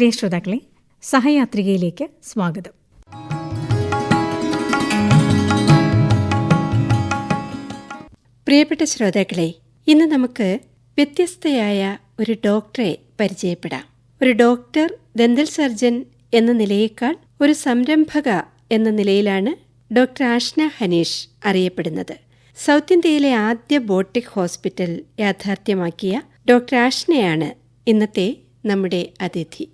പ്രിയ ശ്രോതാക്കളെ സഹയാത്രികയിലേക്ക് സ്വാഗതം. പ്രിയപ്പെട്ട ശ്രോതാക്കളെ ഇന്ന് നമുക്ക് വ്യത്യസ്തയായ ഒരു ഡോക്ടറെ പരിചയപ്പെടാം. ഒരു ഡോക്ടർ ദന്തൽ സർജൻ എന്ന നിലയേക്കാൾ ഒരു സംരംഭക എന്ന നിലയിലാണ് ഡോക്ടർ ആഷ്ന ഹനീഷ് അറിയപ്പെടുന്നത്. സൗത്ത് ഇന്ത്യയിലെ ആദ്യ ബോട്ടിക് ഹോസ്പിറ്റൽ യാഥാർത്ഥ്യമാക്കിയ ഡോക്ടർ ആഷ്നയാണ് ഇന്നത്തെ നമ്മുടെ അതിഥി.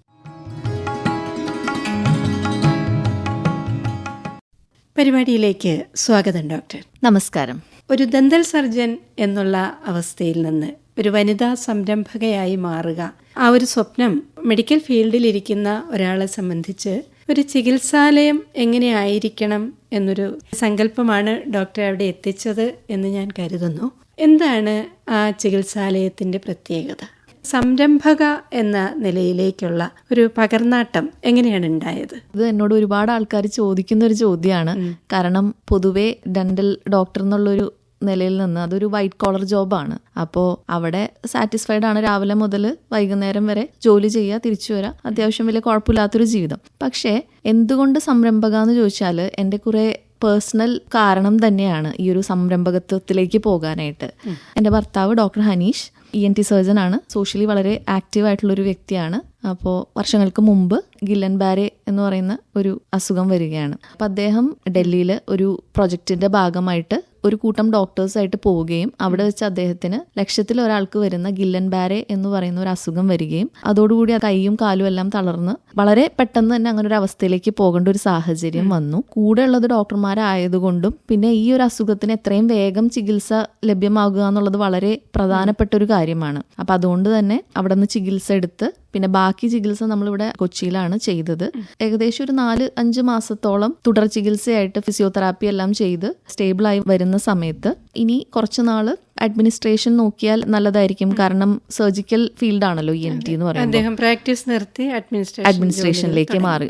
പരിപാടിയിലേക്ക് സ്വാഗതം ഡോക്ടർ. നമസ്കാരം. ഒരു ദന്തൽ സർജൻ എന്നുള്ള അവസ്ഥയിൽ നിന്ന് ഒരു വനിതാ സംരംഭകയായി മാറുക. ആ ഒരു സ്വപ്നം മെഡിക്കൽ ഫീൽഡിൽ ഇരിക്കുന്ന ഒരാളെ സംബന്ധിച്ച് ഒരു ചികിത്സാലയം എങ്ങനെയായിരിക്കണം എന്നൊരു സങ്കല്പമാണ് ഡോക്ടർ അവിടെ എത്തിച്ചത് എന്ന് ഞാൻ കരുതുന്നു. എന്താണ് ആ ചികിത്സാലയത്തിന്റെ പ്രത്യേകത? സംരംഭക എന്ന നിലയിലേക്കുള്ള ഒരു പകർന്നാട്ടം എങ്ങനെയാണ് ഉണ്ടായത്? ഇത് എന്നോട് ഒരുപാട് ആൾക്കാർ ചോദിക്കുന്ന ഒരു ചോദ്യമാണ്. കാരണം പൊതുവെ ഡെന്റൽ ഡോക്ടർ എന്നുള്ളൊരു നിലയിൽ നിന്ന് അതൊരു വൈറ്റ് കോളർ ജോബാണ്. അപ്പോൾ അവിടെ സാറ്റിസ്ഫൈഡ് ആണ് രാവിലെ മുതൽ വൈകുന്നേരം വരെ ജോലി ചെയ്യുക തിരിച്ചു വരാം. അത്യാവശ്യം വലിയ കുഴപ്പമില്ലാത്തൊരു ജീവിതം. പക്ഷേ എന്തുകൊണ്ട് സംരംഭക എന്ന് ചോദിച്ചാൽ എന്റെ കുറെ പേഴ്സണൽ കാരണം തന്നെയാണ് ഈ ഒരു സംരംഭകത്വത്തിലേക്ക് പോകാനായിട്ട്. എന്റെ ഭർത്താവ് doctor Hanish. E N T surgeon ആണ് സോഷ്യലി വളരെ ആക്റ്റീവ് ആയിട്ടുള്ള ഒരു വ്യക്തിയാണ്. അപ്പോൾ വർഷങ്ങൾക്ക് മുമ്പ് ഗില്ലൻ ബാരെ എന്ന് പറയുന്ന ഒരു അസുഖം വരികയാണ്. അപ്പോൾ അദ്ദേഹം ഡൽഹിയിൽ ഒരു പ്രൊജക്റ്റിന്റെ ഭാഗമായിട്ട് ഒരു കൂട്ടം ഡോക്ടേഴ്സായിട്ട് പോവുകയും അവിടെ വെച്ച് അദ്ദേഹത്തിന് ലക്ഷത്തിൽ ഒരാൾക്ക് വരുന്ന ഗില്ലൻ ബാരെ എന്ന് പറയുന്ന ഒരു അസുഖം വരികയും അതോടുകൂടി ആ കൈയും കാലും എല്ലാം തളർന്ന് വളരെ പെട്ടെന്ന് തന്നെ അങ്ങനെ ഒരു അവസ്ഥയിലേക്ക് പോകേണ്ട ഒരു സാഹചര്യം വന്നു. കൂടെ ഉള്ളത് ഡോക്ടർമാരായതുകൊണ്ടും പിന്നെ ഈ ഒരു അസുഖത്തിന് എത്രയും വേഗം ചികിത്സ ലഭ്യമാകുക എന്നുള്ളത് വളരെ പ്രധാനപ്പെട്ട ഒരു കാര്യമാണ്. അപ്പൊ അതുകൊണ്ട് തന്നെ അവിടെ നിന്ന് ചികിത്സ എടുത്ത് പിന്നെ ബാക്കി ചികിത്സ നമ്മളിവിടെ കൊച്ചിയിലാണ് ചെയ്തത്. ഏകദേശം ഒരു നാല് അഞ്ച് മാസത്തോളം തുടർ ചികിത്സയായിട്ട് ഫിസിയോതെറാപ്പി എല്ലാം ചെയ്ത് സ്റ്റേബിൾ ആയി വരുന്ന സമയത്ത്. ഇനി കുറച്ച് നാൾ അഡ്മിനിസ്ട്രേഷൻ നോക്കിയാൽ നല്ലതായിരിക്കും. കാരണം സർജിക്കൽ ഫീൽഡ് ആണല്ലോ എൻ ടി എന്ന് പറയുന്നത് അദ്ദേഹം പ്രാക്ടീസ് നിർത്തി അഡ്മിനിസ്ട്രേഷൻ അഡ്മിനിസ്ട്രേഷനിലേക്ക് മാറി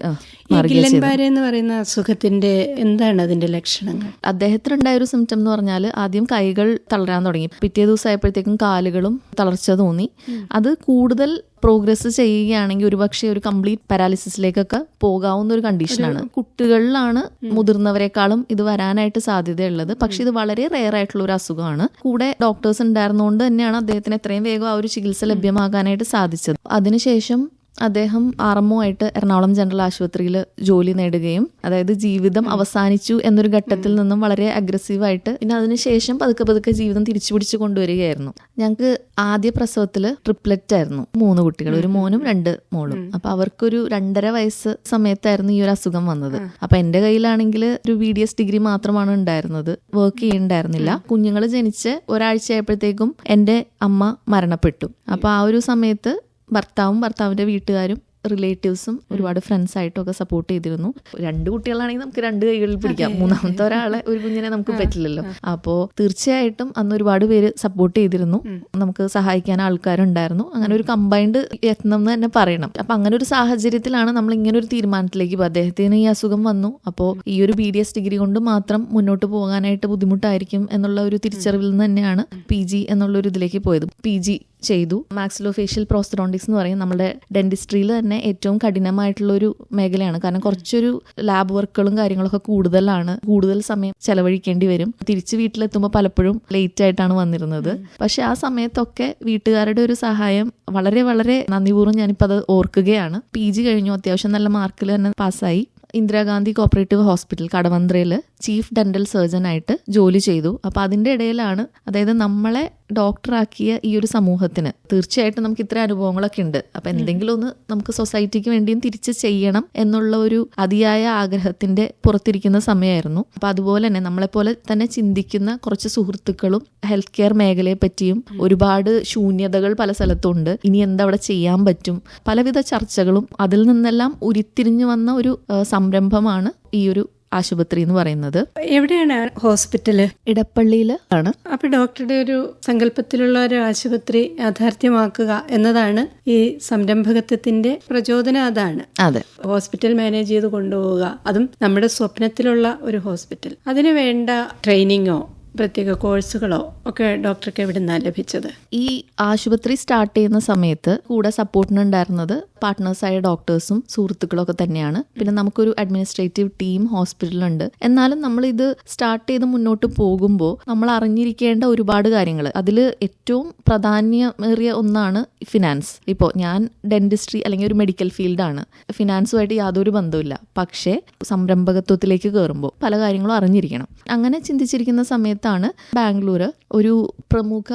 എന്ന് പറയുന്ന അസുഖത്തിന്റെ എന്താണ് അതിന്റെ ലക്ഷണങ്ങൾ? അദ്ദേഹത്തിനുണ്ടായ ഒരു സിംറ്റം എന്ന് പറഞ്ഞാൽ ആദ്യം കൈകൾ തളരാൻ തുടങ്ങി. പിറ്റേ ദിവസം ആയപ്പോഴത്തേക്കും കാലുകളും തളർച്ച തോന്നി. അത് കൂടുതൽ പ്രോഗ്രസ് ചെയ്യുകയാണെങ്കിൽ ഒരുപക്ഷെ ഒരു കംപ്ലീറ്റ് പാരാലിസിസിലേക്കൊക്കെ പോകാവുന്ന ഒരു കണ്ടീഷനാണ്. കുട്ടികളിലാണ് മുതിർന്നവരെക്കാളും ഇത് വരാനായിട്ട് സാധ്യതയുള്ളത്. പക്ഷെ ഇത് വളരെ റെയർ ആയിട്ടുള്ള ഒരു അസുഖമാണ്. കൂടെ ഡോക്ടേഴ്സ് ഉണ്ടായിരുന്നുകൊണ്ട് തന്നെയാണ് അദ്ദേഹത്തിന് എത്രയും വേഗം ആ ഒരു ചികിത്സ ലഭ്യമാകാനായിട്ട് സാധിച്ചത്. അതിനുശേഷം അദ്ദേഹം ആർമോ ആയിട്ട് എറണാകുളം ജനറൽ ആശുപത്രിയിൽ ജോലി നേടുകയും അതായത് ജീവിതം അവസാനിച്ചു എന്നൊരു ഘട്ടത്തിൽ നിന്നും വളരെ അഗ്രസീവായിട്ട് പിന്നെ അതിനുശേഷം പതുക്കെ പതുക്കെ ജീവിതം തിരിച്ചു പിടിച്ചു കൊണ്ടുവരികയായിരുന്നു. ഞങ്ങൾക്ക് ആദ്യ പ്രസവത്തിൽ ട്രിപ്ലറ്റ് ആയിരുന്നു മൂന്ന് കുട്ടികൾ ഒരു മോനും രണ്ട് മോളും. അപ്പൊ അവർക്കൊരു രണ്ടര വയസ്സ് സമയത്തായിരുന്നു ഈ ഒരു അസുഖം വന്നത്. അപ്പൊ എന്റെ കയ്യിലാണെങ്കിൽ ഒരു ബി ഡി എസ് ഡിഗ്രി മാത്രമാണ് ഉണ്ടായിരുന്നത്. വർക്ക് ചെയ്യണ്ടായിരുന്നില്ല. കുഞ്ഞുങ്ങൾ ജനിച്ച് ഒരാഴ്ച ആയപ്പോഴത്തേക്കും എന്റെ അമ്മ മരണപ്പെട്ടു. അപ്പൊ ആ ഒരു സമയത്ത് ഭർത്താവും ഭർത്താവിന്റെ വീട്ടുകാരും റിലേറ്റീവ്സും ഒരുപാട് ഫ്രണ്ട്സ് ആയിട്ടും ഒക്കെ സപ്പോർട്ട് ചെയ്തിരുന്നു. രണ്ട് കുട്ടികളാണെങ്കിൽ നമുക്ക് രണ്ട് കൈകളിൽ പിടിക്കാം. മൂന്നാമത്തെ ഒരാളെ ഒരു കുഞ്ഞിനെ നമുക്ക് പറ്റില്ലല്ലോ. അപ്പോ തീർച്ചയായിട്ടും അന്ന് ഒരുപാട് പേര് സപ്പോർട്ട് ചെയ്തിരുന്നു. നമുക്ക് സഹായിക്കാൻ ആൾക്കാരുണ്ടായിരുന്നു. അങ്ങനെ ഒരു കമ്പൈൻഡ് യത്നം എന്ന് തന്നെ പറയണം. അപ്പൊ അങ്ങനെ ഒരു സാഹചര്യത്തിലാണ് നമ്മൾ ഇങ്ങനെ ഒരു തീരുമാനത്തിലേക്ക് അദ്ദേഹത്തിന് ഈ അസുഖം വന്നു. അപ്പോൾ ഈ ഒരു ബി ഡി എസ് ഡിഗ്രി കൊണ്ട് മാത്രം മുന്നോട്ട് പോകാനായിട്ട് ബുദ്ധിമുട്ടായിരിക്കും എന്നുള്ള ഒരു തിരിച്ചറിവിൽ നിന്ന് തന്നെയാണ് പി ജി എന്നുള്ള ഒരു ഇതിലേക്ക് പോയത്. പി ജി ചെയ്തു. മാക്സിലോ ഫേഷ്യൽ പ്രോസ്റ്ററോണ്ടിക്സ് എന്ന് പറയും നമ്മുടെ ഡെന്റിസ്ട്രിയിൽ തന്നെ ഏറ്റവും കഠിനമായിട്ടുള്ള ഒരു മേഖലയാണ്. കാരണം കുറച്ചൊരു ലാബ് വർക്കുകളും കാര്യങ്ങളൊക്കെ കൂടുതലാണ്. കൂടുതൽ സമയം ചെലവഴിക്കേണ്ടി വരും. തിരിച്ച് വീട്ടിലെത്തുമ്പോൾ പലപ്പോഴും ലേറ്റ് ആയിട്ടാണ് വന്നിരുന്നത്. പക്ഷെ ആ സമയത്തൊക്കെ വീട്ടുകാരുടെ ഒരു സഹായം വളരെ വളരെ നന്ദിപൂർവം ഞാനിപ്പോൾ അത് ഓർക്കുകയാണ്. പി ജി കഴിഞ്ഞു. അത്യാവശ്യം നല്ല മാർക്കിൽ തന്നെ പാസ്സായി. ഇന്ദിരാഗാന്ധി കോപ്പറേറ്റീവ് ഹോസ്പിറ്റൽ കടവന്ത്രയിൽ ചീഫ് ഡെന്റൽ സർജൻ ആയിട്ട് ജോലി ചെയ്തു. അപ്പോൾ അതിന്റെ ഇടയിലാണ് അതായത് നമ്മളെ ഡോക്ടറാക്കിയ ഈ ഒരു സമൂഹത്തിന് തീർച്ചയായിട്ടും നമുക്ക് ഇത്ര അനുഭവങ്ങളൊക്കെ ഉണ്ട്. അപ്പൊ എന്തെങ്കിലും ഒന്ന് നമുക്ക് സൊസൈറ്റിക്ക് വേണ്ടിയും തിരിച്ച് ചെയ്യണം എന്നുള്ള ഒരു അതിയായ ആഗ്രഹത്തിന്റെ പുറത്തിരിക്കുന്ന സമയമായിരുന്നു. അപ്പൊ അതുപോലെ തന്നെ നമ്മളെപ്പോലെ തന്നെ ചിന്തിക്കുന്ന കുറച്ച് സുഹൃത്തുക്കളും ഹെൽത്ത് കെയർ മേഖലയെ പറ്റിയും ഒരുപാട് ശൂന്യതകൾ പല സ്ഥലത്തുണ്ട്. ഇനി എന്തവിടെ ചെയ്യാൻ പറ്റും? പലവിധ ചർച്ചകളും അതിൽ നിന്നെല്ലാം ഉരുത്തിരിഞ്ഞു വന്ന ഒരു സംരംഭമാണ് ഈ ഒരു ആശുപത്രി എന്ന് പറയുന്നത്. എവിടെയാണ് ഹോസ്പിറ്റൽ? ഇടപ്പള്ളിയിൽ ആണ്. അപ്പൊ ഡോക്ടറുടെ ഒരു സങ്കല്പത്തിലുള്ള ഒരു ആശുപത്രി യാഥാർത്ഥ്യമാക്കുക എന്നതാണ് ഈ സംരംഭകത്വത്തിന്റെ പ്രചോദനം അതാണ്. അതെ. ഹോസ്പിറ്റൽ മാനേജ് ചെയ്ത് കൊണ്ടുപോവുക. അതും നമ്മുടെ സ്വപ്നത്തിലുള്ള ഒരു ഹോസ്പിറ്റൽ. അതിന് വേണ്ട ട്രെയിനിങ്ങോ പ്രത്യേക കോഴ്സുകളോ ഒക്കെ ഡോക്ടർക്ക് എവിടെ നിന്നാണ് ലഭിച്ചത്? ഈ ആശുപത്രി സ്റ്റാർട്ട് ചെയ്യുന്ന സമയത്ത് കൂടെ സപ്പോർട്ടിനുണ്ടായിരുന്നത് പാർട്ട്നേഴ്സായ ഡോക്ടേഴ്സും സുഹൃത്തുക്കളും ഒക്കെ തന്നെയാണ്. പിന്നെ നമുക്കൊരു അഡ്മിനിസ്ട്രേറ്റീവ് ടീം ഹോസ്പിറ്റലുണ്ട്. എന്നാലും നമ്മൾ ഇത് സ്റ്റാർട്ട് ചെയ്ത് മുന്നോട്ട് പോകുമ്പോൾ നമ്മൾ അറിഞ്ഞിരിക്കേണ്ട ഒരുപാട് കാര്യങ്ങൾ അതിൽ ഏറ്റവും പ്രാധാന്യമേറിയ ഒന്നാണ് ഫിനാൻസ്. ഇപ്പോൾ ഞാൻ ഡെന്റിസ്ട്രി അല്ലെങ്കിൽ ഒരു മെഡിക്കൽ ഫീൽഡാണ്. ഫിനാൻസുമായിട്ട് യാതൊരു ബന്ധവുമില്ല. പക്ഷേ സംരംഭകത്വത്തിലേക്ക് കയറുമ്പോൾ പല കാര്യങ്ങളും അറിഞ്ഞിരിക്കണം. അങ്ങനെ ചിന്തിച്ചിരിക്കുന്ന സമയത്താണ് ബാംഗ്ലൂർ ഒരു പ്രമുഖ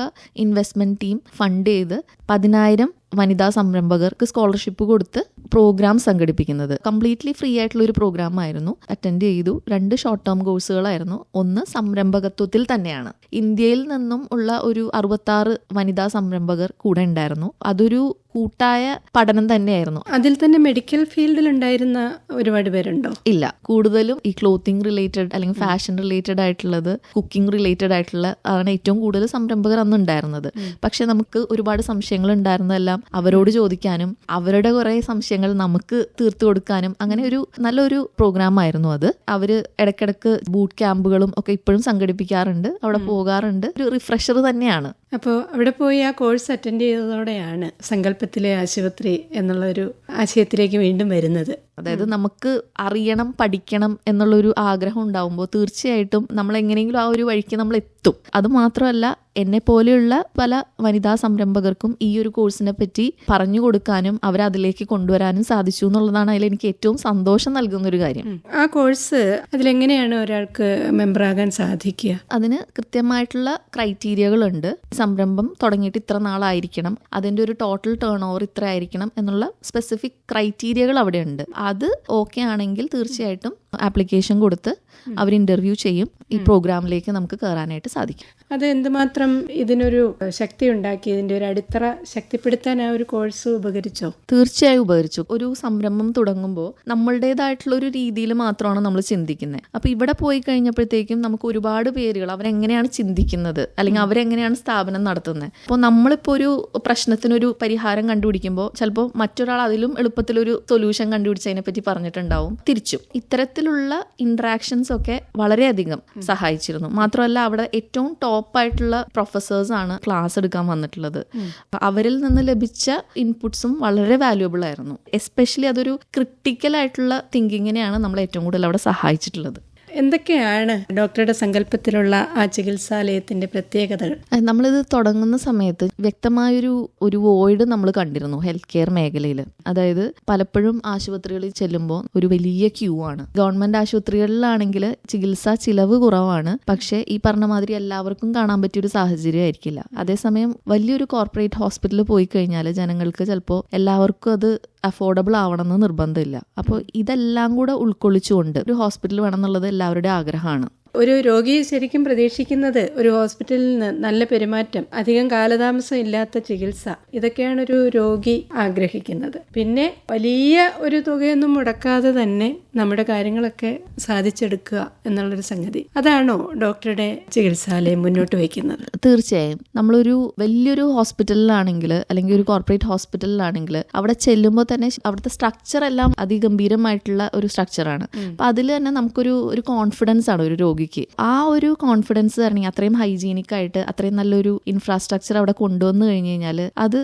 ഇൻവെസ്റ്റ്മെന്റ് ടീം ഫണ്ട് ചെയ്ത് പതിനായിരം വനിതാ സംരംഭകർക്ക് സ്കോളർഷിപ്പ് കൊടുത്ത് പ്രോഗ്രാം സംഘടിപ്പിക്കുന്നത്. കംപ്ലീറ്റ്ലി ഫ്രീ ആയിട്ടുള്ള ഒരു പ്രോഗ്രാം ആയിരുന്നു. അറ്റൻഡ് ചെയ്തു. രണ്ട് ഷോർട്ട് ടേം കോഴ്സുകളായിരുന്നു ഒന്ന് സംരംഭകത്വത്തിൽ തന്നെയാണ്. ഇന്ത്യയിൽ നിന്നും ഉള്ള ഒരു അറുപത്താറ് വനിതാ സംരംഭകർ കൂടെ ഉണ്ടായിരുന്നു. അതൊരു കൂട്ടായ പഠനം തന്നെയായിരുന്നു. അതിൽ തന്നെ മെഡിക്കൽ ഫീൽഡിൽ ഉണ്ടായിരുന്ന ഒരുപാട് പേരുണ്ടോ? ഇല്ല. കൂടുതലും ഈ ക്ലോത്തിങ് റിലേറ്റഡ് അല്ലെങ്കിൽ ഫാഷൻ റിലേറ്റഡ് ആയിട്ടുള്ളത് കുക്കിംഗ് റിലേറ്റഡ് ആയിട്ടുള്ള ആണ് ഏറ്റവും കൂടുതൽ സംരംഭകർ അന്ന് ഉണ്ടായിരുന്നത്. പക്ഷെ നമുക്ക് ഒരുപാട് സംശയങ്ങൾ ഉണ്ടായിരുന്നതെല്ലാം അവരോട് ചോദിക്കാനും അവരുടെ കുറെ സംശയങ്ങൾ നമുക്ക് തീർത്തു കൊടുക്കാനും അങ്ങനെ ഒരു നല്ലൊരു പ്രോഗ്രാം ആയിരുന്നു അത്. അവർ ഇടക്കിടക്ക് ബൂട്ട് ക്യാമ്പുകളും ഒക്കെ ഇപ്പോഴും സംഘടിപ്പിക്കാറുണ്ട്. അവിടെ പോകാറുണ്ട്. ഒരു റിഫ്രഷർ തന്നെയാണ്. അപ്പോൾ അവിടെ പോയി ആ കോഴ്സ് അറ്റൻഡ് ചെയ്തതോടെയാണ് സങ്കല്പത്തിലെ ആശുപത്രി എന്നുള്ളൊരു ആശയത്തിലേക്ക് വീണ്ടും വരുന്നത്. അതായത് നമുക്ക് അറിയണം പഠിക്കണം എന്നുള്ളൊരു ആഗ്രഹം ഉണ്ടാവുമ്പോൾ തീർച്ചയായിട്ടും നമ്മൾ എങ്ങനെയെങ്കിലും ആ ഒരു വഴിക്ക് നമ്മൾ എത്തും അത് മാത്രമല്ല എന്നെ പോലെയുള്ള പല വനിതാ സംരംഭകർക്കും ഈ ഒരു കോഴ്സിനെ പറ്റി പറഞ്ഞു കൊടുക്കാനും അവരെ അതിലേക്ക് കൊണ്ടുവരാനും സാധിച്ചു എന്നുള്ളതാണ് അതിൽ എനിക്ക് ഏറ്റവും സന്തോഷം നൽകുന്ന ഒരു കാര്യം ആ കോഴ്സ് അതിലെങ്ങനെയാണ് ഒരാൾക്ക് മെമ്പറാകാൻ സാധിക്കുക? അതിന് കൃത്യമായിട്ടുള്ള ക്രൈറ്റീരിയകളുണ്ട്. സംരംഭം തുടങ്ങിയിട്ട് ഇത്ര നാളായിരിക്കണം. അതിന്റെ ഒരു ടോട്ടൽ ടേൺ ഓവർ ഇത്ര ആയിരിക്കണം എന്നുള്ള സ്പെസിഫിക് ക്രൈറ്റീരിയകൾ അവിടെ ഉണ്ട് അത് ഓക്കെ ആണെങ്കിൽ തീർച്ചയായിട്ടും ആപ്ലിക്കേഷൻ കൊടുത്ത് അവർ ഇന്റർവ്യൂ ചെയ്യും. ഈ പ്രോഗ്രാമിലേക്ക് നമുക്ക് കയറാനായിട്ട് സാധിക്കും. അത് എന്തുമാത്രം ഇതിനൊരു ശക്തി ഉണ്ടാക്കി ഇതിന്റെ ഒരു അടിത്തറ ശക്തിപ്പെടുത്താൻ ആ ഒരു കോഴ്സ് ഉപകരിച്ചോ? തീർച്ചയായും ഉപകരിച്ചു. ഒരു സംരംഭം തുടങ്ങുമ്പോൾ നമ്മളുടേതായിട്ടുള്ള ഒരു രീതിയിൽ മാത്രമാണ് നമ്മൾ ചിന്തിക്കുന്നത്. അപ്പൊ ഇവിടെ പോയി കഴിഞ്ഞപ്പോഴത്തേക്കും നമുക്ക് ഒരുപാട് പേരുകൾ അവരെങ്ങനെയാണ് ചിന്തിക്കുന്നത്? അല്ലെങ്കിൽ അവരെങ്ങനെയാണ് സ്ഥാപനം നടത്തുന്നത്? അപ്പോൾ നമ്മളിപ്പോൾ ഒരു പ്രശ്നത്തിനൊരു പരിഹാരം കണ്ടുപിടിക്കുമ്പോൾ ചിലപ്പോൾ മറ്റൊരാൾ അതിലും എളുപ്പത്തിലൊരു സൊല്യൂഷൻ കണ്ടുപിടിച്ചതിനെ പറ്റി പറഞ്ഞിട്ടുണ്ടാവും. തിരിച്ചും. ഇത്തരത്തിലുള്ള ഇന്ററാക്ഷൻസ് ഒക്കെ വളരെയധികം സഹായിച്ചിരുന്നു. മാത്രമല്ല അവിടെ ഏറ്റവും ടോപ്പായിട്ടുള്ള പ്രൊഫസേഴ്സ് ആണ് ക്ലാസ് എടുക്കാൻ വന്നിട്ടുള്ളത്. അവരിൽ നിന്ന് ലഭിച്ച ഇൻപുട്സും വളരെ വാല്യുബിൾ ആയിരുന്നു. എസ്പെഷ്യലി അതൊരു ക്രിട്ടിക്കൽ ആയിട്ടുള്ള തിങ്കിങ്ങിനെയാണ് നമ്മൾ ഏറ്റവും കൂടുതൽ അവിടെ സഹായിച്ചിട്ടുള്ളത്. എന്തൊക്കെയാണ് ഡോക്ടറുടെ സങ്കല്പത്തിലുള്ള ആ ചികിത്സാലയത്തിന്റെ പ്രത്യേകതകൾ? നമ്മളിത് തുടങ്ങുന്ന സമയത്ത് വ്യക്തമായൊരു ഒരു വോയിഡ് നമ്മൾ കണ്ടിരുന്നു ഹെൽത്ത് കെയർ മേഖലയിൽ അതായത് പലപ്പോഴും ആശുപത്രികളിൽ ചെല്ലുമ്പോൾ ഒരു വലിയ ക്യൂ ആണ്. ഗവൺമെന്റ് ആശുപത്രികളിലാണെങ്കിൽ ചികിത്സാ ചിലവ് കുറവാണ്. പക്ഷേ ഈ പറഞ്ഞ മാതിരി എല്ലാവർക്കും കാണാൻ പറ്റിയ ഒരു സാഹചര്യം ആയിരിക്കില്ല. അതേസമയം വലിയൊരു കോർപ്പറേറ്റ് ഹോസ്പിറ്റലിൽ പോയി കഴിഞ്ഞാൽ ജനങ്ങൾക്ക് ചിലപ്പോൾ എല്ലാവർക്കും അത് അഫോർഡബിൾ ആവണമെന്ന് നിർബന്ധമില്ല. അപ്പോൾ ഇതെല്ലാം കൂടെ ഉൾക്കൊള്ളിച്ചുകൊണ്ട് ഒരു ഹോസ്പിറ്റൽ വേണം എന്നുള്ളത് എല്ലാവരുടെയും ആഗ്രഹമാണ് ഒരു രോഗി ശരിക്കും പ്രതീക്ഷിക്കുന്നത് ഒരു ഹോസ്പിറ്റലിൽ നിന്ന് നല്ല പെരുമാറ്റം അധികം കാലതാമസം ഇല്ലാത്ത ചികിത്സ. ഇതൊക്കെയാണ് ഒരു രോഗി ആഗ്രഹിക്കുന്നത്. പിന്നെ വലിയ ഒരു തുകയൊന്നും മുടക്കാതെ തന്നെ നമ്മുടെ കാര്യങ്ങളൊക്കെ സാധിച്ചെടുക്കുക എന്നുള്ളൊരു സംഗതി. അതാണോ ഡോക്ടറുടെ ചികിത്സാലയം മുന്നോട്ട് വയ്ക്കുന്നത്? തീർച്ചയായും. നമ്മളൊരു വലിയൊരു ഹോസ്പിറ്റലിലാണെങ്കിൽ അല്ലെങ്കിൽ ഒരു കോർപ്പറേറ്റ് ഹോസ്പിറ്റലിലാണെങ്കിൽ അവിടെ ചെല്ലുമ്പോൾ തന്നെ അവിടുത്തെ സ്ട്രക്ചർ എല്ലാം അതിഗംഭീരമായിട്ടുള്ള ഒരു സ്ട്രക്ചറാണ് അപ്പൊ അതിൽ തന്നെ നമുക്കൊരു ഒരു കോൺഫിഡൻസ് ആണ് ഒരു രോഗിക്ക്. ആ ഒരു കോൺഫിഡൻസ് തരണമെങ്കിൽ അത്രയും ഹൈജീനിക് ആയിട്ട് അത്രയും നല്ലൊരു ഇൻഫ്രാസ്ട്രക്ചർ അവിടെ കൊണ്ടുവന്നു കഴിഞ്ഞു കഴിഞ്ഞാൽ അത്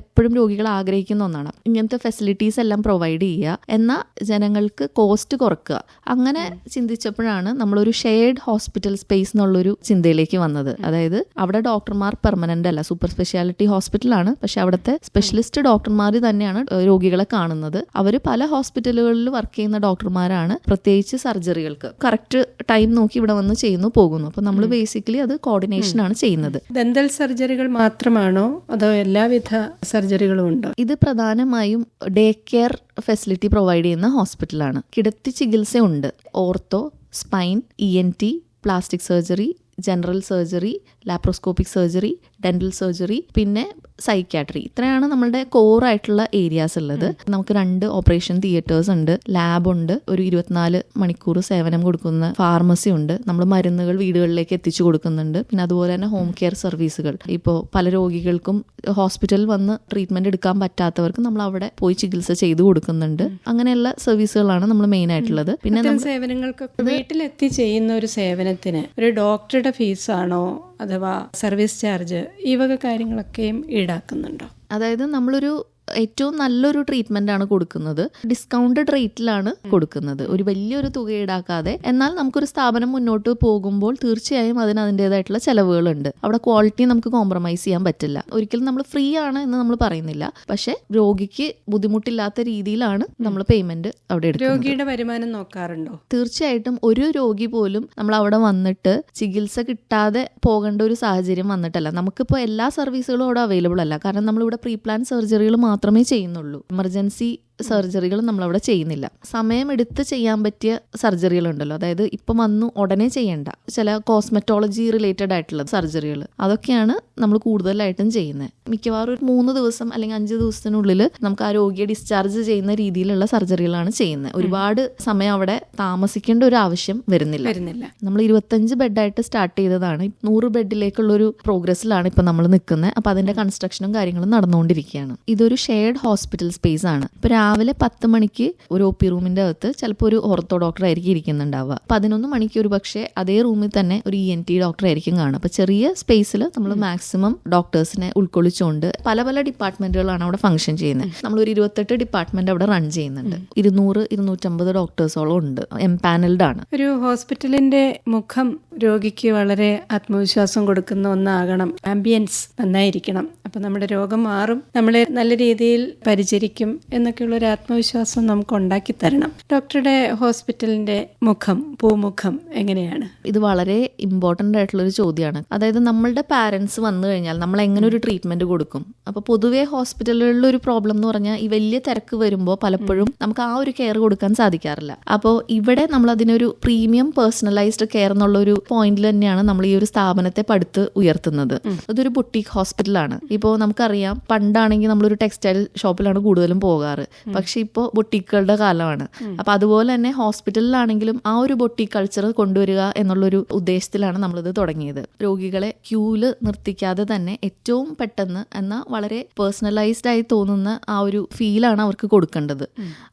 എപ്പോഴും രോഗികൾ ആഗ്രഹിക്കുന്ന ഒന്നാണ്. ഇങ്ങനത്തെ ഫെസിലിറ്റീസ് എല്ലാം പ്രൊവൈഡ് ചെയ്യുക. എന്നാൽ ജനങ്ങൾക്ക് കോസ്റ്റ് കുറക്കുക. അങ്ങനെ ചിന്തിച്ചപ്പോഴാണ് നമ്മളൊരു ഷെയർഡ് ഹോസ്പിറ്റൽ സ്പേസ് എന്നുള്ളൊരു ചിന്തയിലേക്ക് വന്നത്. അതായത് അവിടെ ഡോക്ടർമാർ പെർമനന്റ് അല്ല സൂപ്പർ സ്പെഷ്യാലിറ്റി ഹോസ്പിറ്റലാണ് പക്ഷെ അവിടുത്തെ സ്പെഷ്യലിസ്റ്റ് ഡോക്ടർമാർ തന്നെയാണ് രോഗികളെ കാണുന്നത്. അവർ പല ഹോസ്പിറ്റലുകളിൽ വർക്ക് ചെയ്യുന്ന ഡോക്ടർമാരാണ് പ്രത്യേകിച്ച് സർജറികൾക്ക് കറക്റ്റ് ടൈം നോക്കി ഇവിടെ വന്ന് ചെയ്യുന്നു പോകുന്നു. അപ്പൊ നമ്മൾ ബേസിക്കലി അത് കോർഡിനേഷൻ ആണ് ചെയ്യുന്നത്. ദന്തൽ സർജറികൾ മാത്രമാണോ അതോ എല്ലാവിധ സർജറികളും ഉണ്ടോ? ഇത് പ്രധാനമായും ഡേ കെയർ ഫെസിലിറ്റി പ്രൊവൈഡ് ചെയ്യുന്ന ഹോസ്പിറ്റലാണ് കിടത്തി ചികിത്സയുണ്ട് ortho spine E N T plastic surgery general surgery laparoscopic surgery dental surgery പിന്നെ സൈക്യാട്രി ഇത്രയാണ് നമ്മളുടെ കോർ ആയിട്ടുള്ള ഏരിയാസ് ഉള്ളത്. നമുക്ക് രണ്ട് ഓപ്പറേഷൻ തിയേറ്റേഴ്സ് ഉണ്ട്. ലാബ് ഉണ്ട്. ഒരു ഇരുപത്തിനാല് മണിക്കൂർ സേവനം കൊടുക്കുന്ന ഫാർമസി ഉണ്ട്. നമ്മൾ മരുന്നുകൾ വീടുകളിലേക്ക് എത്തിച്ചു കൊടുക്കുന്നുണ്ട്. പിന്നെ അതുപോലെ തന്നെ ഹോം കെയർ സർവീസുകൾ ഇപ്പോൾ പല രോഗികൾക്കും ഹോസ്പിറ്റലിൽ വന്ന് ട്രീറ്റ്മെന്റ് എടുക്കാൻ പറ്റാത്തവർക്ക് നമ്മൾ അവിടെ പോയി ചികിത്സ ചെയ്തു കൊടുക്കുന്നുണ്ട്. അങ്ങനെയുള്ള സർവീസുകളാണ് നമ്മൾ മെയിൻ ആയിട്ടുള്ളത്. പിന്നെ സേവനങ്ങൾക്ക് വീട്ടിലെത്തി ചെയ്യുന്ന ഒരു സേവനത്തിന് ഒരു ഡോക്ടറുടെ ഫീസാണോ അഥവാ സർവീസ് ചാർജ് ഈ വക കാര്യങ്ങളൊക്കെയും ഈടാക്കുന്നുണ്ടോ? അതായത് നമ്മളൊരു ഏറ്റവും നല്ലൊരു ട്രീറ്റ്മെന്റ് ആണ് കൊടുക്കുന്നത്. ഡിസ്കൗണ്ടഡ് റേറ്റിലാണ് കൊടുക്കുന്നത്. ഒരു വലിയൊരു തുക ഈടാക്കാതെ. എന്നാൽ നമുക്കൊരു സ്ഥാപനം മുന്നോട്ട് പോകുമ്പോൾ തീർച്ചയായും അതിന് അതിന്റെതായിട്ടുള്ള ചെലവുകളുണ്ട്. അവിടെ ക്വാളിറ്റി നമുക്ക് കോംപ്രമൈസ് ചെയ്യാൻ പറ്റില്ല. ഒരിക്കലും നമ്മൾ ഫ്രീ ആണ് എന്ന് നമ്മൾ പറയുന്നില്ല. പക്ഷെ രോഗിക്ക് ബുദ്ധിമുട്ടില്ലാത്ത രീതിയിലാണ് നമ്മൾ പേയ്മെന്റ് അവിടെ രോഗിയുടെ വരുമാനം നോക്കാറുണ്ടോ? തീർച്ചയായിട്ടും ഒരു രോഗി പോലും നമ്മൾ അവിടെ വന്നിട്ട് ചികിത്സ കിട്ടാതെ പോകേണ്ട ഒരു സാഹചര്യം വന്നിട്ടല്ല. നമുക്കിപ്പോൾ എല്ലാ സർവീസുകളും അവിടെ അവൈലബിൾ അല്ല. കാരണം നമ്മളിവിടെ പ്രീ പ്ലാൻ സർജറികൾ മാത്രമേ ചെയ്യുന്നുള്ളൂ. എമർജൻസി സർജറികൾ നമ്മളവിടെ ചെയ്യുന്നില്ല. സമയമെടുത്ത് ചെയ്യാൻ പറ്റിയ സർജറികളുണ്ടല്ലോ. അതായത് ഇപ്പം വന്നു ഉടനെ ചെയ്യേണ്ട ചില കോസ്മെറ്റോളജി റിലേറ്റഡ് ആയിട്ടുള്ള സർജറികൾ. അതൊക്കെയാണ് നമ്മൾ കൂടുതലായിട്ടും ചെയ്യുന്നത്. മിക്കവാറും ഒരു മൂന്ന് ദിവസം അല്ലെങ്കിൽ അഞ്ച് ദിവസത്തിനുള്ളിൽ നമുക്ക് ആ രോഗിയെ ഡിസ്ചാർജ് ചെയ്യുന്ന രീതിയിലുള്ള സർജറികളാണ് ചെയ്യുന്നത്. ഒരുപാട് സമയം അവിടെ താമസിക്കേണ്ട ഒരു ആവശ്യം വരുന്നില്ല. വരുന്നില്ല. നമ്മൾ ഇരുപത്തഞ്ച് ബെഡായിട്ട് സ്റ്റാർട്ട് ചെയ്തതാണ്. നൂറ് ബെഡിലേക്കുള്ള ഒരു പ്രോഗ്രസ്സിലാണ് ഇപ്പം നമ്മൾ നിൽക്കുന്നത്. അപ്പം അതിന്റെ കൺസ്ട്രക്ഷനും കാര്യങ്ങളും നടന്നുകൊണ്ടിരിക്കുകയാണ്. ഇതൊരു ഷെയർഡ് ഹോസ്പിറ്റൽ സ്പേസ് ആണ്. ഇപ്പൊ രാവിലെ പത്ത് മണിക്ക് ഒരു ഒ പി റൂമിന്റെ അകത്ത് ചിലപ്പോൾ ഒരു ഓർത്തോ ഡോക്ടർ ആയിരിക്കും ഇരിക്കുന്നുണ്ടാവുക. പതിനൊന്ന് മണിക്ക് ഒരു പക്ഷേ അതേ റൂമിൽ തന്നെ ഒരു ഇ എൻ ടി ഡോക്ടർ ആയിരിക്കും കാണുക. അപ്പൊ ചെറിയ സ്പേസിൽ നമ്മൾ മാക്സിമം ഡോക്ടേഴ്സിനെ ഉൾക്കൊള്ളിച്ചുകൊണ്ട് പല പല ഡിപ്പാർട്ട്മെന്റുകളാണ് അവിടെ ഫംഗ്ഷൻ ചെയ്യുന്നത്. നമ്മൾ ഒരു ഇരുപത്തെട്ട് ഡിപ്പാർട്ട്മെന്റ് അവിടെ റൺ ചെയ്യുന്നുണ്ട്. ഇരുന്നൂറ് ഇരുന്നൂറ്റമ്പത് ഡോക്ടേഴ്സോളം ഉണ്ട്. എം പാനൽഡ് ആണ്. ഒരു ഹോസ്പിറ്റലിന്റെ മുഖം രോഗിക്ക് വളരെ ആത്മവിശ്വാസം കൊടുക്കുന്ന ഒന്നാകണം. ആംബിയൻസ് നന്നായിരിക്കണം. അപ്പൊ നമ്മുടെ രോഗം മാറും. നമ്മളെ നല്ല രീതിയിൽ പരിചരിക്കും എന്നൊക്കെയുള്ള ഒരു ആത്മവിശ്വാസം നമുക്ക് ഉണ്ടാക്കി തരണം. ഡോക്ടറുടെ ഹോസ്പിറ്റലിന്റെ മുഖം പൂമുഖം എങ്ങനെയാണ്? ഇത് വളരെ ഇമ്പോർട്ടന്റ് ആയിട്ടുള്ള ഒരു ചോദ്യമാണ് അതായത് നമ്മളുടെ പാരന്റ്സ് വന്നു കഴിഞ്ഞാൽ നമ്മൾ എങ്ങനെ ഒരു ട്രീറ്റ്മെന്റ് കൊടുക്കും? അപ്പോൾ പൊതുവേ ഹോസ്പിറ്റലുകളിൽ ഒരു പ്രോബ്ലം എന്ന് പറഞ്ഞാൽ ഈ വലിയ തിരക്ക് വരുമ്പോൾ പലപ്പോഴും നമുക്ക് ആ ഒരു കെയർ കൊടുക്കാൻ സാധിക്കാറില്ല. അപ്പോൾ ഇവിടെ നമ്മൾ അതിനൊരു പ്രീമിയം പേഴ്സണലൈസ്ഡ് കെയർ എന്നുള്ള ഒരു പോയിന്റിൽ തന്നെയാണ് നമ്മൾ ഈ ഒരു സ്ഥാപനത്തെ പടുത്ത് ഉയർത്തുന്നത്. അതൊരു ബുട്ടീക്ക് ഹോസ്പിറ്റലാണ് ഇപ്പോൾ നമുക്കറിയാം പണ്ടാണെങ്കിൽ നമ്മളൊരു ടെക്സ്റ്റൈൽ ഷോപ്പിലാണ് കൂടുതലും പോകാറ്. പക്ഷെ ഇപ്പോൾ ബൊട്ടിക്കുകളുടെ കാലമാണ്. അപ്പൊ അതുപോലെ തന്നെ ഹോസ്പിറ്റലിലാണെങ്കിലും ആ ഒരു ബൊട്ടിക് കൾച്ചർ കൊണ്ടുവരിക എന്നുള്ളൊരു ഉദ്ദേശത്തിലാണ് നമ്മളിത് തുടങ്ങിയത്. രോഗികളെ ക്യൂൽ നിർത്തിക്കാതെ തന്നെ ഏറ്റവും പെട്ടെന്ന് എന്നാൽ വളരെ പേഴ്സണലൈസ്ഡ് ആയി തോന്നുന്ന ആ ഒരു ഫീലാണ് അവർക്ക് കൊടുക്കേണ്ടത്.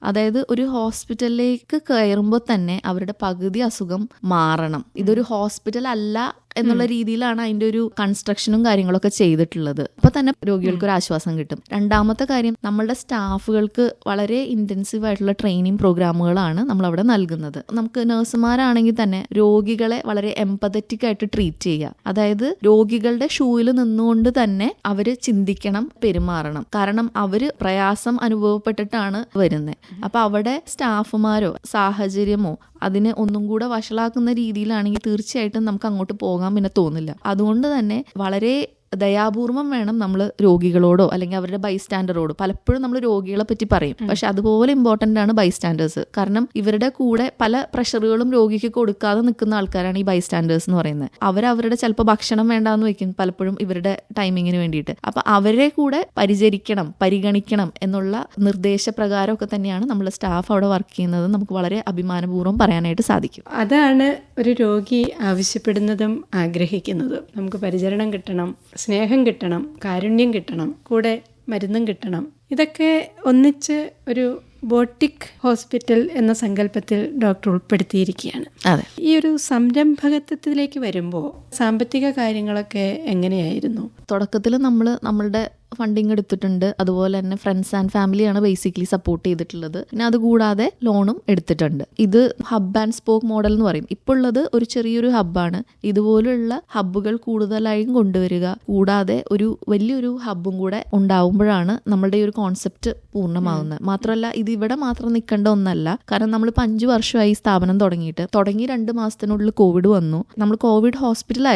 അതായത് ഒരു ഹോസ്പിറ്റലിലേക്ക് കയറുമ്പോൾ തന്നെ അവരുടെ പകുതി അസുഖം മാറണം. ഇതൊരു ഹോസ്പിറ്റൽ അല്ല എന്നുള്ള രീതിയിലാണ് അതിന്റെ ഒരു കൺസ്ട്രക്ഷനും കാര്യങ്ങളൊക്കെ ചെയ്തിട്ടുള്ളത്. അപ്പൊ തന്നെ രോഗികൾക്ക് ഒരു ആശ്വാസം കിട്ടും. രണ്ടാമത്തെ കാര്യം നമ്മളുടെ സ്റ്റാഫുകൾക്ക് വളരെ ഇന്റൻസീവ് ആയിട്ടുള്ള ട്രെയിനിങ് പ്രോഗ്രാമുകളാണ് നമ്മൾ അവിടെ നൽകുന്നത്. നമുക്ക് നഴ്സുമാരാണെങ്കിൽ തന്നെ രോഗികളെ വളരെ എംപതറ്റിക് ആയിട്ട് ട്രീറ്റ് ചെയ്യുക. അതായത് രോഗികളുടെ ഷൂയിൽ നിന്നുകൊണ്ട് തന്നെ അവർ ചിന്തിക്കണം പെരുമാറണം. കാരണം അവർ പ്രയാസം അനുഭവപ്പെട്ടിട്ടാണ് വരുന്നത് അപ്പൊ അവിടെ സ്റ്റാഫുമാരോ സാഹചര്യമോ അതിനെ ഒന്നും കൂടെ വഷളാക്കുന്ന രീതിയിലാണെങ്കിൽ തീർച്ചയായിട്ടും നമുക്ക് അങ്ങോട്ട് പോകാൻ പിന്നെ തോന്നില്ല. അതുകൊണ്ട് തന്നെ വളരെ ദയാപൂർവം വേണം നമ്മൾ രോഗികളോടോ അല്ലെങ്കിൽ അവരുടെ ബൈസ്റ്റാൻഡറോടോ പലപ്പോഴും നമ്മൾ രോഗികളെ പറ്റി പറയും. പക്ഷെ അതുപോലെ ഇമ്പോർട്ടന്റ് ആണ് ബൈസ്റ്റാൻഡേഴ്സ് കാരണം ഇവരുടെ കൂടെ പല പ്രഷറുകളും രോഗിക്ക് കൊടുക്കാതെ നിൽക്കുന്ന ആൾക്കാരാണ് ഈ ബൈസ്റ്റാൻഡേഴ്സ് എന്ന് പറയുന്നത്. അവർ അവരുടെ ചിലപ്പോൾ ഭക്ഷണം വേണ്ടാന്ന് വെക്കും പലപ്പോഴും ഇവരുടെ ടൈമിങ്ങിന് വേണ്ടിയിട്ട്. അപ്പൊ അവരെ കൂടെ പരിചരിക്കണം പരിഗണിക്കണം എന്നുള്ള നിർദ്ദേശപ്രകാരം ഒക്കെ തന്നെയാണ് നമ്മൾ സ്റ്റാഫ് അവിടെ വർക്ക് ചെയ്യുന്നത്. നമുക്ക് വളരെ അഭിമാനപൂർവം പറയാനായിട്ട് സാധിക്കും. അതാണ് ഒരു രോഗി ആവശ്യപ്പെടുന്നതും ആഗ്രഹിക്കുന്നതും. നമുക്ക് പരിചരണം കിട്ടണം സ്നേഹം കിട്ടണം കാരുണ്യം കിട്ടണം കൂടെ മരുന്നും കിട്ടണം. ഇതൊക്കെ ഒന്നിച്ച് ഒരു ബോട്ടിക് ഹോസ്പിറ്റൽ എന്ന സങ്കല്പത്തിൽ ഡോക്ടർ ഉൾപ്പെടുത്തിയിരിക്കുകയാണ്. അതെ. ഈ ഒരു സംരംഭകത്വത്തിലേക്ക് വരുമ്പോൾ സാമ്പത്തിക കാര്യങ്ങളൊക്കെ എങ്ങനെയായിരുന്നു? തുടക്കത്തിൽ നമ്മൾ നമ്മളുടെ ഫണ്ടിങ് എടുത്തിട്ടുണ്ട്. അതുപോലെ തന്നെ ഫ്രണ്ട്സ് ആൻഡ് ഫാമിലിയാണ് ബേസിക്കലി സപ്പോർട്ട് ചെയ്തിട്ടുള്ളത്. പിന്നെ അതുകൂടാതെ ലോണും എടുത്തിട്ടുണ്ട്. ഇത് ഹബ് ആൻഡ് സ്പോക്ക് മോഡൽ എന്ന് പറയും. ഇപ്പോൾ ഉള്ളത് ഒരു ചെറിയൊരു ഹബ്ബാണ് ഇതുപോലുള്ള ഹബ്ബുകൾ കൂടുതലായും കൊണ്ടുവരിക കൂടാതെ ഒരു വലിയൊരു ഹബ്ബും കൂടെ ഉണ്ടാവുമ്പോഴാണ് നമ്മളുടെ ഈ ഒരു കോൺസെപ്റ്റ് പൂർണമാകുന്നത് മാത്രമല്ല ഇത് ഇവിടെ മാത്രം നിൽക്കേണ്ട ഒന്നല്ല. കാരണം നമ്മളിപ്പോൾ അഞ്ചു വർഷമായി സ്ഥാപനം തുടങ്ങിയിട്ട്. തുടങ്ങി രണ്ട് മാസത്തിനുള്ളിൽ കോവിഡ് വന്നു. നമ്മൾ കോവിഡ് ഹോസ്പിറ്റൽ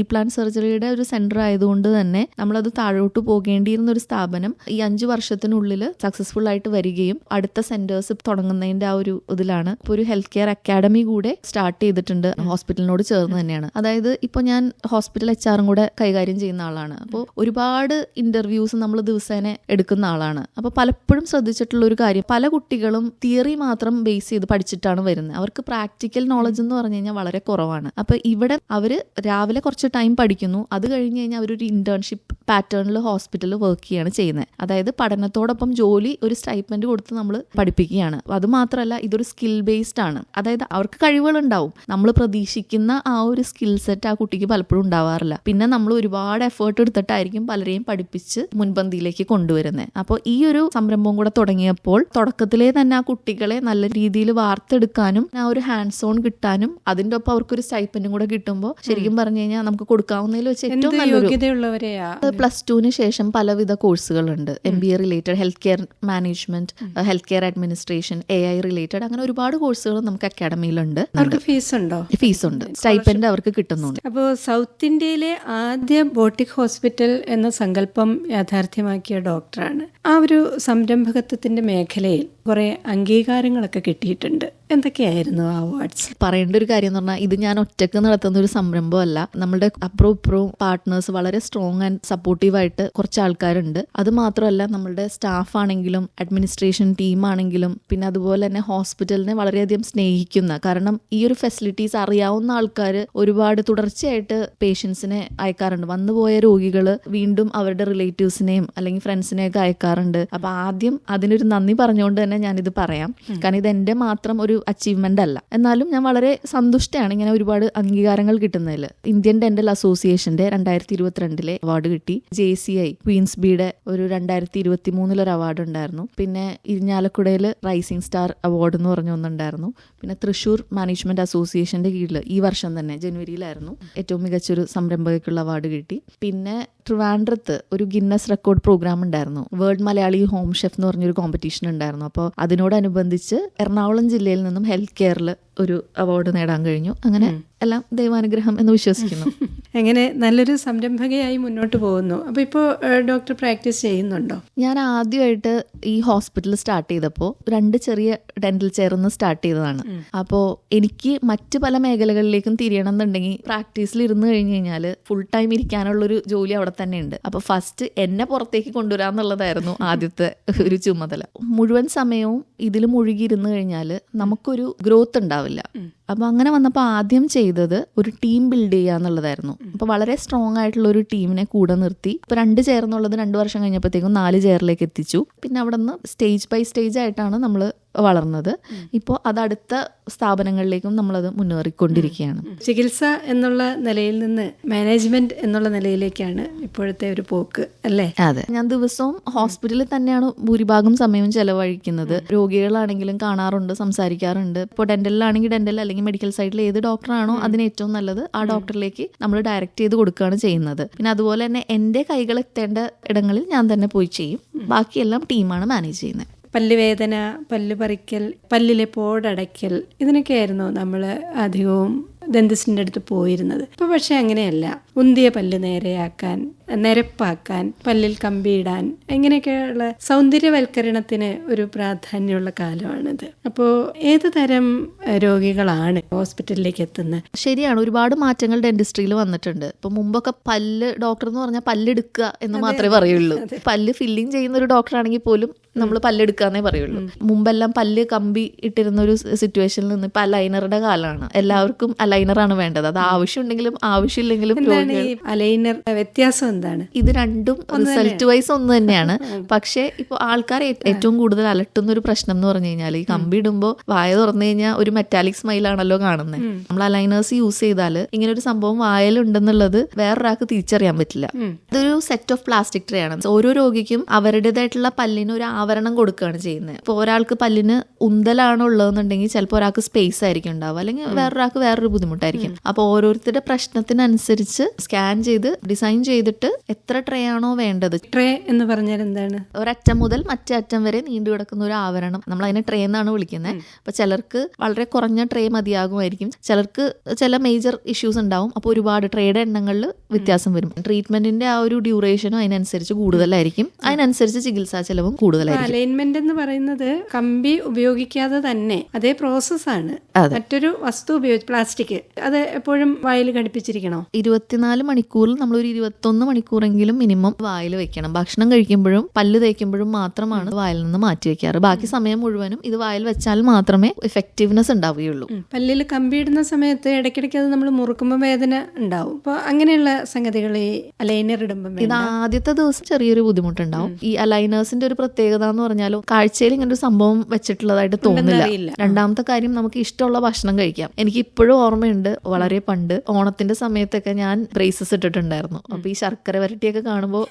പ്ലാൻ സർജറിയുടെ ഒരു സെന്റർ ആയതുകൊണ്ട് തന്നെ നമ്മളത് താഴോട്ട് പോകേണ്ടിയിരുന്ന ഒരു സ്ഥാപനം ഈ അഞ്ച് വർഷത്തിനുള്ളിൽ സക്സസ്ഫുൾ ആയിട്ട് വരികയും അടുത്ത സെന്റേഴ്സ് തുടങ്ങുന്നതിന്റെ ആ ഒരു ഇതിലാണ്. ഇപ്പോൾ ഒരു ഹെൽത്ത് കെയർ അക്കാഡമി കൂടെ സ്റ്റാർട്ട് ചെയ്തിട്ടുണ്ട്. ഹോസ്പിറ്റലിനോട് ചേർന്ന് തന്നെയാണ്. അതായത് ഇപ്പോൾ ഞാൻ ഹോസ്പിറ്റൽ എച്ച് ആറും കൂടെ കൈകാര്യം ചെയ്യുന്ന ആളാണ്. അപ്പോൾ ഒരുപാട് ഇന്റർവ്യൂസ് നമ്മൾ ദിവസേന എടുക്കുന്ന ആളാണ്. അപ്പോൾ പലപ്പോഴും ശ്രദ്ധിച്ചിട്ടുള്ള ഒരു കാര്യം പല കുട്ടികളും തിയറി മാത്രം ബേസ് ചെയ്ത് പഠിച്ചിട്ടാണ് വരുന്നത്. അവർക്ക് പ്രാക്ടിക്കൽ നോളജ് എന്ന് പറഞ്ഞു കഴിഞ്ഞാൽ വളരെ കുറവാണ്. അപ്പോൾ ഇവിടെ അവർ രാവിലെ കുറച്ച് കുറച്ച് ടൈം പഠിക്കുന്നു. അത് കഴിഞ്ഞ് കഴിഞ്ഞാൽ അവരൊരു ഇന്റേൺഷിപ്പ് പാറ്റേണിൽ ഹോസ്പിറ്റലിൽ വർക്ക് ചെയ്യാണ് ചെയ്യുന്നത് അതായത് പഠനത്തോടൊപ്പം ജോലി ഒരു സ്റ്റൈപ്പൻഡ് കൊടുത്ത് നമ്മൾ പഠിപ്പിക്കുകയാണ്. അത് മാത്രമല്ല ഇതൊരു സ്കിൽ ബേസ്ഡ് ആണ്. അതായത് അവർക്ക് കഴിവുകളുണ്ടാവും. നമ്മൾ പ്രതീക്ഷിക്കുന്ന ആ ഒരു സ്കിൽ സെറ്റ് ആ കുട്ടിക്ക് പലപ്പോഴും ഉണ്ടാവാറില്ല. പിന്നെ നമ്മൾ ഒരുപാട് എഫേർട്ട് എടുത്തിട്ടായിരിക്കും പലരെയും പഠിപ്പിച്ച് മുൻപന്തിയിലേക്ക് കൊണ്ടുവരുന്നത് അപ്പോൾ ഈ ഒരു സംരംഭം കൂടെ തുടങ്ങിയപ്പോൾ തുടക്കത്തിലെ തന്നെ ആ കുട്ടികളെ നല്ല രീതിയിൽ വാർത്തെടുക്കാനും ആ ഒരു ഹാൻഡ്സ് ഓൺ കിട്ടാനും അതിന്റെ ഒപ്പം അവർക്കൊരു സ്റ്റൈപ്പൻഡും കൂടെ കിട്ടുമ്പോൾ ശരിക്കും പറഞ്ഞു കഴിഞ്ഞാൽ നമുക്ക് കൊടുക്കാവുന്നതിൽ വെച്ച് ഏറ്റവും യോഗ്യതയുള്ളവരെയാ? പ്ലസ് ടുവിന് ശേഷം പലവിധ കോഴ്സുകളുണ്ട്. M B A related health care management health care administration A I related അങ്ങനെ ഒരുപാട് കോഴ്സുകൾ നമുക്ക് അക്കാഡമിയിലുണ്ട് അവർക്ക് ഫീസ് ഉണ്ടോ? ഫീസ് ഉണ്ട്. സ്റ്റൈപ്പൻഡ് അവർക്ക് കിട്ടുന്നുണ്ട്. അപ്പോൾ സൗത്ത് ഇന്ത്യയിലെ ആദ്യ ബോട്ടിക് ഹോസ്പിറ്റൽ എന്ന സങ്കല്പം യാഥാർത്ഥ്യമാക്കിയ ഡോക്ടറാണ് ആ ഒരു സംരംഭകത്വത്തിന്റെ മേഖലയിൽ കുറെ അംഗീകാരങ്ങളൊക്കെ കിട്ടിയിട്ടുണ്ട്. എന്തൊക്കെയായിരുന്നു അവാർഡ്സ് പറയേണ്ട ഒരു കാര്യം എന്ന് പറഞ്ഞാൽ ഇത് ഞാൻ ഒറ്റയ്ക്ക് നടത്തുന്ന ഒരു സംരംഭമല്ല. നമ്മുടെ അപ്പുറവും ഇപ്പുറവും പാർട്ട്നേഴ്സ് വളരെ സ്ട്രോങ് ആൻഡ് സപ്പോർട്ടീവായിട്ട് കുറച്ച് ആൾക്കാരുണ്ട്. അത് മാത്രമല്ല നമ്മുടെ സ്റ്റാഫ് ആണെങ്കിലും അഡ്മിനിസ്ട്രേഷൻ ടീം ആണെങ്കിലും പിന്നെ അതുപോലെ തന്നെ ഹോസ്പിറ്റലിനെ വളരെയധികം സ്നേഹിക്കുന്ന കാരണം ഈ ഒരു ഫെസിലിറ്റീസ് അറിയാവുന്ന ആൾക്കാർ ഒരുപാട് തുടർച്ചയായിട്ട് പേഷ്യൻസിനെ അയക്കാറുണ്ട്. വന്നുപോയ രോഗികൾ വീണ്ടും അവരുടെ റിലേറ്റീവ്സിനെയും അല്ലെങ്കിൽ ഫ്രണ്ട്സിനെയൊക്കെ അയക്കാറുണ്ട്. അപ്പൊ ആദ്യം അതിനൊരു നന്ദി പറഞ്ഞുകൊണ്ട് തന്നെ ഞാനിത് പറയാം. കാരണം ഇത് എന്റെ മാത്രം ഒരു അച്ചീവ്മെന്റ് അല്ല. എന്നാലും ഞാൻ വളരെ സന്തുഷ്ടയാണ് ഇങ്ങനെ ഒരുപാട് അംഗീകാരങ്ങൾ കിട്ടുന്നതിൽ ഇന്ത്യൻ ഡെന്റൽ അസോസിയേഷന്റെ രണ്ടായിരത്തി ഇരുപത്തിരണ്ടിലെ അവാർഡ് കിട്ടി ജെ സി ഐ ക്വീൻസ്ബിയുടെ ഒരു രണ്ടായിരത്തി ഇരുപത്തി മൂന്നിലൊരു അവാർഡ് ഉണ്ടായിരുന്നു. പിന്നെ ഇരിഞ്ഞാലക്കുടയിൽ റൈസിംഗ് സ്റ്റാർ അവാർഡ് എന്ന് പറഞ്ഞ ഒന്നുണ്ടായിരുന്നു. പിന്നെ തൃശൂർ മാനേജ്മെന്റ് അസോസിയേഷന്റെ കീഴിൽ ഈ വർഷം തന്നെ ജനുവരിയിലായിരുന്നു. ഏറ്റവും മികച്ചൊരു സംരംഭകയ്ക്കുള്ള അവാർഡ് കിട്ടി. പിന്നെ ട്രിവാൻഡ്രത്ത് ഒരു ഗിന്നസ് റെക്കോർഡ് പ്രോഗ്രാം ഉണ്ടായിരുന്നു. വേൾഡ് മലയാളി ഹോം ഷെഫ് എന്ന് പറഞ്ഞൊരു കോമ്പറ്റീഷൻ ഉണ്ടായിരുന്നു. അപ്പോൾ അതിനോടനുബന്ധിച്ച് എറണാകുളം ജില്ലയിൽ നിന്നും ഹെൽത്ത് കെയറിൽ ഒരു അവാർഡ് നേടാൻ കഴിഞ്ഞു. അങ്ങനെ എല്ലാം ദൈവാനുഗ്രഹം എന്ന് വിശ്വസിക്കുന്നു. എങ്ങനെ? നല്ലൊരു സംരംഭകയായി മുന്നോട്ട് പോകുന്നു. അപ്പോൾ ഇപ്പോൾ ഡോക്ടർ പ്രാക്ടീസ് ചെയ്യുന്നുണ്ടോ? ഞാൻ ആദ്യമായിട്ട് ഈ ഹോസ്പിറ്റൽ സ്റ്റാർട്ട് ചെയ്തപ്പോൾ രണ്ട് ചെറിയ ഡെന്റൽ ചെയർ നിന്ന് സ്റ്റാർട്ട് ചെയ്തതാണ്. അപ്പോൾ എനിക്ക് മറ്റ് പല മേഖലകളിലേക്കും തിരിയണം എന്നുണ്ടെങ്കിൽ പ്രാക്ടീസിൽ ഇരുന്ന് കഴിഞ്ഞ് കഴിഞ്ഞാൽ ഫുൾ ടൈം ഇരിക്കാനുള്ള ഒരു ജോലി അവിടെ തന്നെ ഉണ്ട് അപ്പോൾ ഫസ്റ്റ് എന്നെ പുറത്തേക്ക് കൊണ്ടുവരാന്നുള്ളതായിരുന്നു ആദ്യത്തെ ഒരു ചുമതല. മുഴുവൻ സമയവും ഇതിൽ മുഴുകിയിരുന്ന് കഴിഞ്ഞാൽ നമുക്കൊരു ഗ്രോത്ത് ഉണ്ടാവില്ല. അപ്പൊ അങ്ങനെ വന്നപ്പോൾ ആദ്യം ചെയ്തത് ഒരു ടീം ബിൽഡ് ചെയ്യുക എന്നുള്ളതായിരുന്നു. അപ്പോൾ വളരെ സ്ട്രോങ് ആയിട്ടുള്ള ഒരു ടീമിനെ കൂടെ നിർത്തി. ഇപ്പോൾ രണ്ട് ചെയർ എന്നുള്ളത് രണ്ട് വർഷം കഴിഞ്ഞപ്പോഴത്തേക്കും നാല് ചെയറിലേക്ക് എത്തിച്ചു. പിന്നെ അവിടെ നിന്ന് സ്റ്റേജ് ബൈ സ്റ്റേജ് ആയിട്ടാണ് നമ്മൾ വളർന്നത്. ഇപ്പോൾ അത് അടുത്ത സ്ഥാപനങ്ങളിലേക്കും നമ്മളത് മുന്നേറിക്കൊണ്ടിരിക്കുകയാണ്. ചികിത്സ എന്നുള്ള നിലയിൽ നിന്ന് മാനേജ്മെന്റ് എന്നുള്ള നിലയിലേക്കാണ് ഇപ്പോഴത്തെ ഒരു പോക്ക് അല്ലേ? അതെ. ഞാൻ ദിവസവും ഹോസ്പിറ്റലിൽ തന്നെയാണ് ഭൂരിഭാഗം സമയവും ചെലവഴിക്കുന്നത്. രോഗികളാണെങ്കിലും കാണാറുണ്ട് സംസാരിക്കാറുണ്ട്. ഇപ്പോൾ ഡെന്റലിലാണെങ്കിൽ ഡെന്റൽ അല്ലെങ്കിൽ മെഡിക്കൽ സൈഡിൽ ഏത് ഡോക്ടറാണോ അതിന് ഏറ്റവും നല്ലത് ആ ഡോക്ടറിലേക്ക് നമ്മൾ ഡയറക്റ്റ് ചെയ്ത് കൊടുക്കുകയാണ് ചെയ്യുന്നത്. പിന്നെ അതുപോലെ തന്നെ എന്റെ കൈകൾ എത്തേണ്ട ഇടങ്ങളിൽ ഞാൻ തന്നെ പോയി ചെയ്യും. ബാക്കിയെല്ലാം ടീമാണ് മാനേജ് ചെയ്യുന്നത്. പല്ലുവേദന പല്ല് പറിക്കൽ പല്ലിലെ പോടടയ്ക്കൽ ഇതിനൊക്കെയായിരുന്നു നമ്മൾ അധികവും ദന്തിസ്റ്റിന്റെ അടുത്ത് പോയിരുന്നത്. ഇപ്പോൾ പക്ഷേ അങ്ങനെയല്ല. ഉന്തിയ പല്ല് നേരെയാക്കാൻ നിരപ്പാക്കാൻ പല്ലിൽ കമ്പിയിടാൻ ഇങ്ങനെയൊക്കെയുള്ള സൗന്ദര്യവൽക്കരണത്തിന് ഒരു പ്രാധാന്യമുള്ള കാലമാണിത്. അപ്പോൾ ഏത് തരം രോഗികളാണ് ഹോസ്പിറ്റലിലേക്ക് എത്തുന്നത് ശരിയാണ് ഒരുപാട് മാറ്റങ്ങൾ ഡെന്റിസ്ട്രിയിൽ വന്നിട്ടുണ്ട്. ഇപ്പൊ മുമ്പൊക്കെ പല്ല് ഡോക്ടർ എന്ന് പറഞ്ഞാൽ പല്ലെടുക്കുക എന്ന് മാത്രമേ പറയുള്ളൂ. പല്ല് ഫില്ലിങ് ചെയ്യുന്ന ഒരു ഡോക്ടർ ആണെങ്കിൽ പോലും നമ്മൾ പല്ലെടുക്കാന്നേ പറയുള്ളൂ. മുമ്പെല്ലാം പല്ല് കമ്പി ഇട്ടിരുന്ന ഒരു സിറ്റുവേഷനിൽ നിന്ന് ഇപ്പൊ അലൈനറുടെ കാലമാണ്. എല്ലാവർക്കും അലൈനറാണ് വേണ്ടത്. അത് ആവശ്യമുണ്ടെങ്കിലും ആവശ്യമില്ലെങ്കിലും അലൈനർ വ്യത്യാസം എന്താണ്? ഇത് രണ്ടും റിസൾട്ട് വൈസ് ഒന്ന് തന്നെയാണ്. പക്ഷേ ഇപ്പോൾ ആൾക്കാർ ഏറ്റവും കൂടുതൽ അലട്ടുന്ന ഒരു പ്രശ്നം എന്ന് പറഞ്ഞു കഴിഞ്ഞാൽ ഈ കമ്പി ഇടുമ്പോൾ വായ തുറന്നു കഴിഞ്ഞാൽ ഒരു മെറ്റാലിക് സ്മൈൽ ആണല്ലോ കാണുന്നത് നമ്മൾ അലൈനേഴ്സ് യൂസ് ചെയ്താൽ ഇങ്ങനെ ഒരു സംഭവം വായലുണ്ടെന്നുള്ളത് വേറൊരാൾക്ക് തിരിച്ചറിയാൻ പറ്റില്ല. ഇതൊരു സെറ്റ് ഓഫ് പ്ലാസ്റ്റിക് ട്രേ ആണ്. ഓരോ രോഗിക്കും അവരുടേതായിട്ടുള്ള പല്ലിന് ഒരു ആവരണം കൊടുക്കുകയാണ് ചെയ്യുന്നത് ഇപ്പോൾ ഒരാൾക്ക് പല്ലിന് ഉന്തലാണോ ഉള്ളതെന്നുണ്ടെങ്കിൽ ചിലപ്പോൾ ഒരാൾക്ക് സ്പേസ് ആയിരിക്കും ഉണ്ടാവുക. അല്ലെങ്കിൽ വേറൊരാൾക്ക് വേറൊരു ബുദ്ധിമുട്ടായിരിക്കും. അപ്പോൾ ഓരോരുത്തരുടെ പ്രശ്നത്തിനനുസരിച്ച് സ്കാൻ ചെയ്ത് ഡിസൈൻ ചെയ്തിട്ട് എത്ര ട്രേ ആണോ വേണ്ടത്? ട്രേ എന്ന് പറഞ്ഞാൽ എന്താണ്? ഒരറ്റം മുതൽ മറ്റേ അറ്റം വരെ നീണ്ടു കിടക്കുന്ന ഒരു ആവരണം. നമ്മൾ അതിനെ ട്രേ എന്നാണ് വിളിക്കുന്നത് അപ്പൊ ചിലർക്ക് വളരെ കുറഞ്ഞ ട്രേ മതിയാകുമായിരിക്കും. ചിലർക്ക് ചില മേജർ ഇഷ്യൂസ് ഉണ്ടാവും. അപ്പോൾ ഒരുപാട് ട്രേയുടെ എണ്ണങ്ങളിൽ വ്യത്യാസം വരും. ട്രീറ്റ്മെന്റിന്റെ ആ ഒരു ഡ്യൂറേഷനും അതിനനുസരിച്ച് കൂടുതലായിരിക്കും. അതിനനുസരിച്ച് ചികിത്സാ ചെലവും കൂടുതലായിരിക്കും. അലൈൻമെന്റ് എന്ന് പറയുന്നത് കമ്പി ഉപയോഗിക്കാതെ തന്നെ അതേ പ്രോസസ്സാണ് ആണ്. മറ്റൊരു വസ്തു ഉപയോഗിച്ച് പ്ലാസ്റ്റിക് അത് എപ്പോഴും വായിൽ ഘടിപ്പിച്ചിരിക്കണോ? ഇരുപത്തിനാല് മണിക്കൂറിൽ നമ്മൾ ഒരു ഇരുപത്തൊന്ന് മണിക്കൂറെങ്കിലും മിനിമം വായിൽ വെക്കണം. ഭക്ഷണം കഴിക്കുമ്പോഴും പല്ല് തേക്കുമ്പോഴും മാത്രമാണ് വായിൽ നിന്ന് മാറ്റി വെക്കാറ്. ബാക്കി സമയം മുഴുവനും ഇത് വായിൽ വെച്ചാൽ മാത്രമേ എഫക്റ്റീവ്നെസ് ഉണ്ടാവുകയുള്ളൂ. പല്ലിൽ കമ്പിയിടുന്ന സമയത്ത് ഇടയ്ക്കിടയ്ക്ക് അത് നമ്മൾ മുറുക്കുമ്പോൾ വേദന ഉണ്ടാവും. അപ്പോൾ അങ്ങനെയുള്ള സംഗതികൾ ഈ അലൈനർ ഇടുമ്പം ഇത് ആദ്യത്തെ ദിവസം ചെറിയൊരു ബുദ്ധിമുട്ടുണ്ടാവും. ഈ അലൈനേഴ്സിന്റെ ഒരു പ്രത്യേകത എന്ന് പറഞ്ഞാൽ കാഴ്ചയിൽ ഇങ്ങനെ ഒരു സംഭവം വെച്ചിട്ടുള്ളതായിട്ട് തോന്നില്ല. രണ്ടാമത്തെ കാര്യം നമുക്ക് ഇഷ്ടമുള്ള ഭക്ഷണം കഴിക്കാം. എനിക്ക് ഇപ്പോഴും ഓർമ്മയുണ്ട്. വളരെ പണ്ട് ഓണത്തിന്റെ സമയത്തൊക്കെ ഞാൻ ബ്രേസസ് ഇട്ടിട്ടുണ്ടായിരുന്നു. അപ്പൊ ഈ ശർക്കര വരട്ടിയൊക്കെ കാണുമ്പോൾ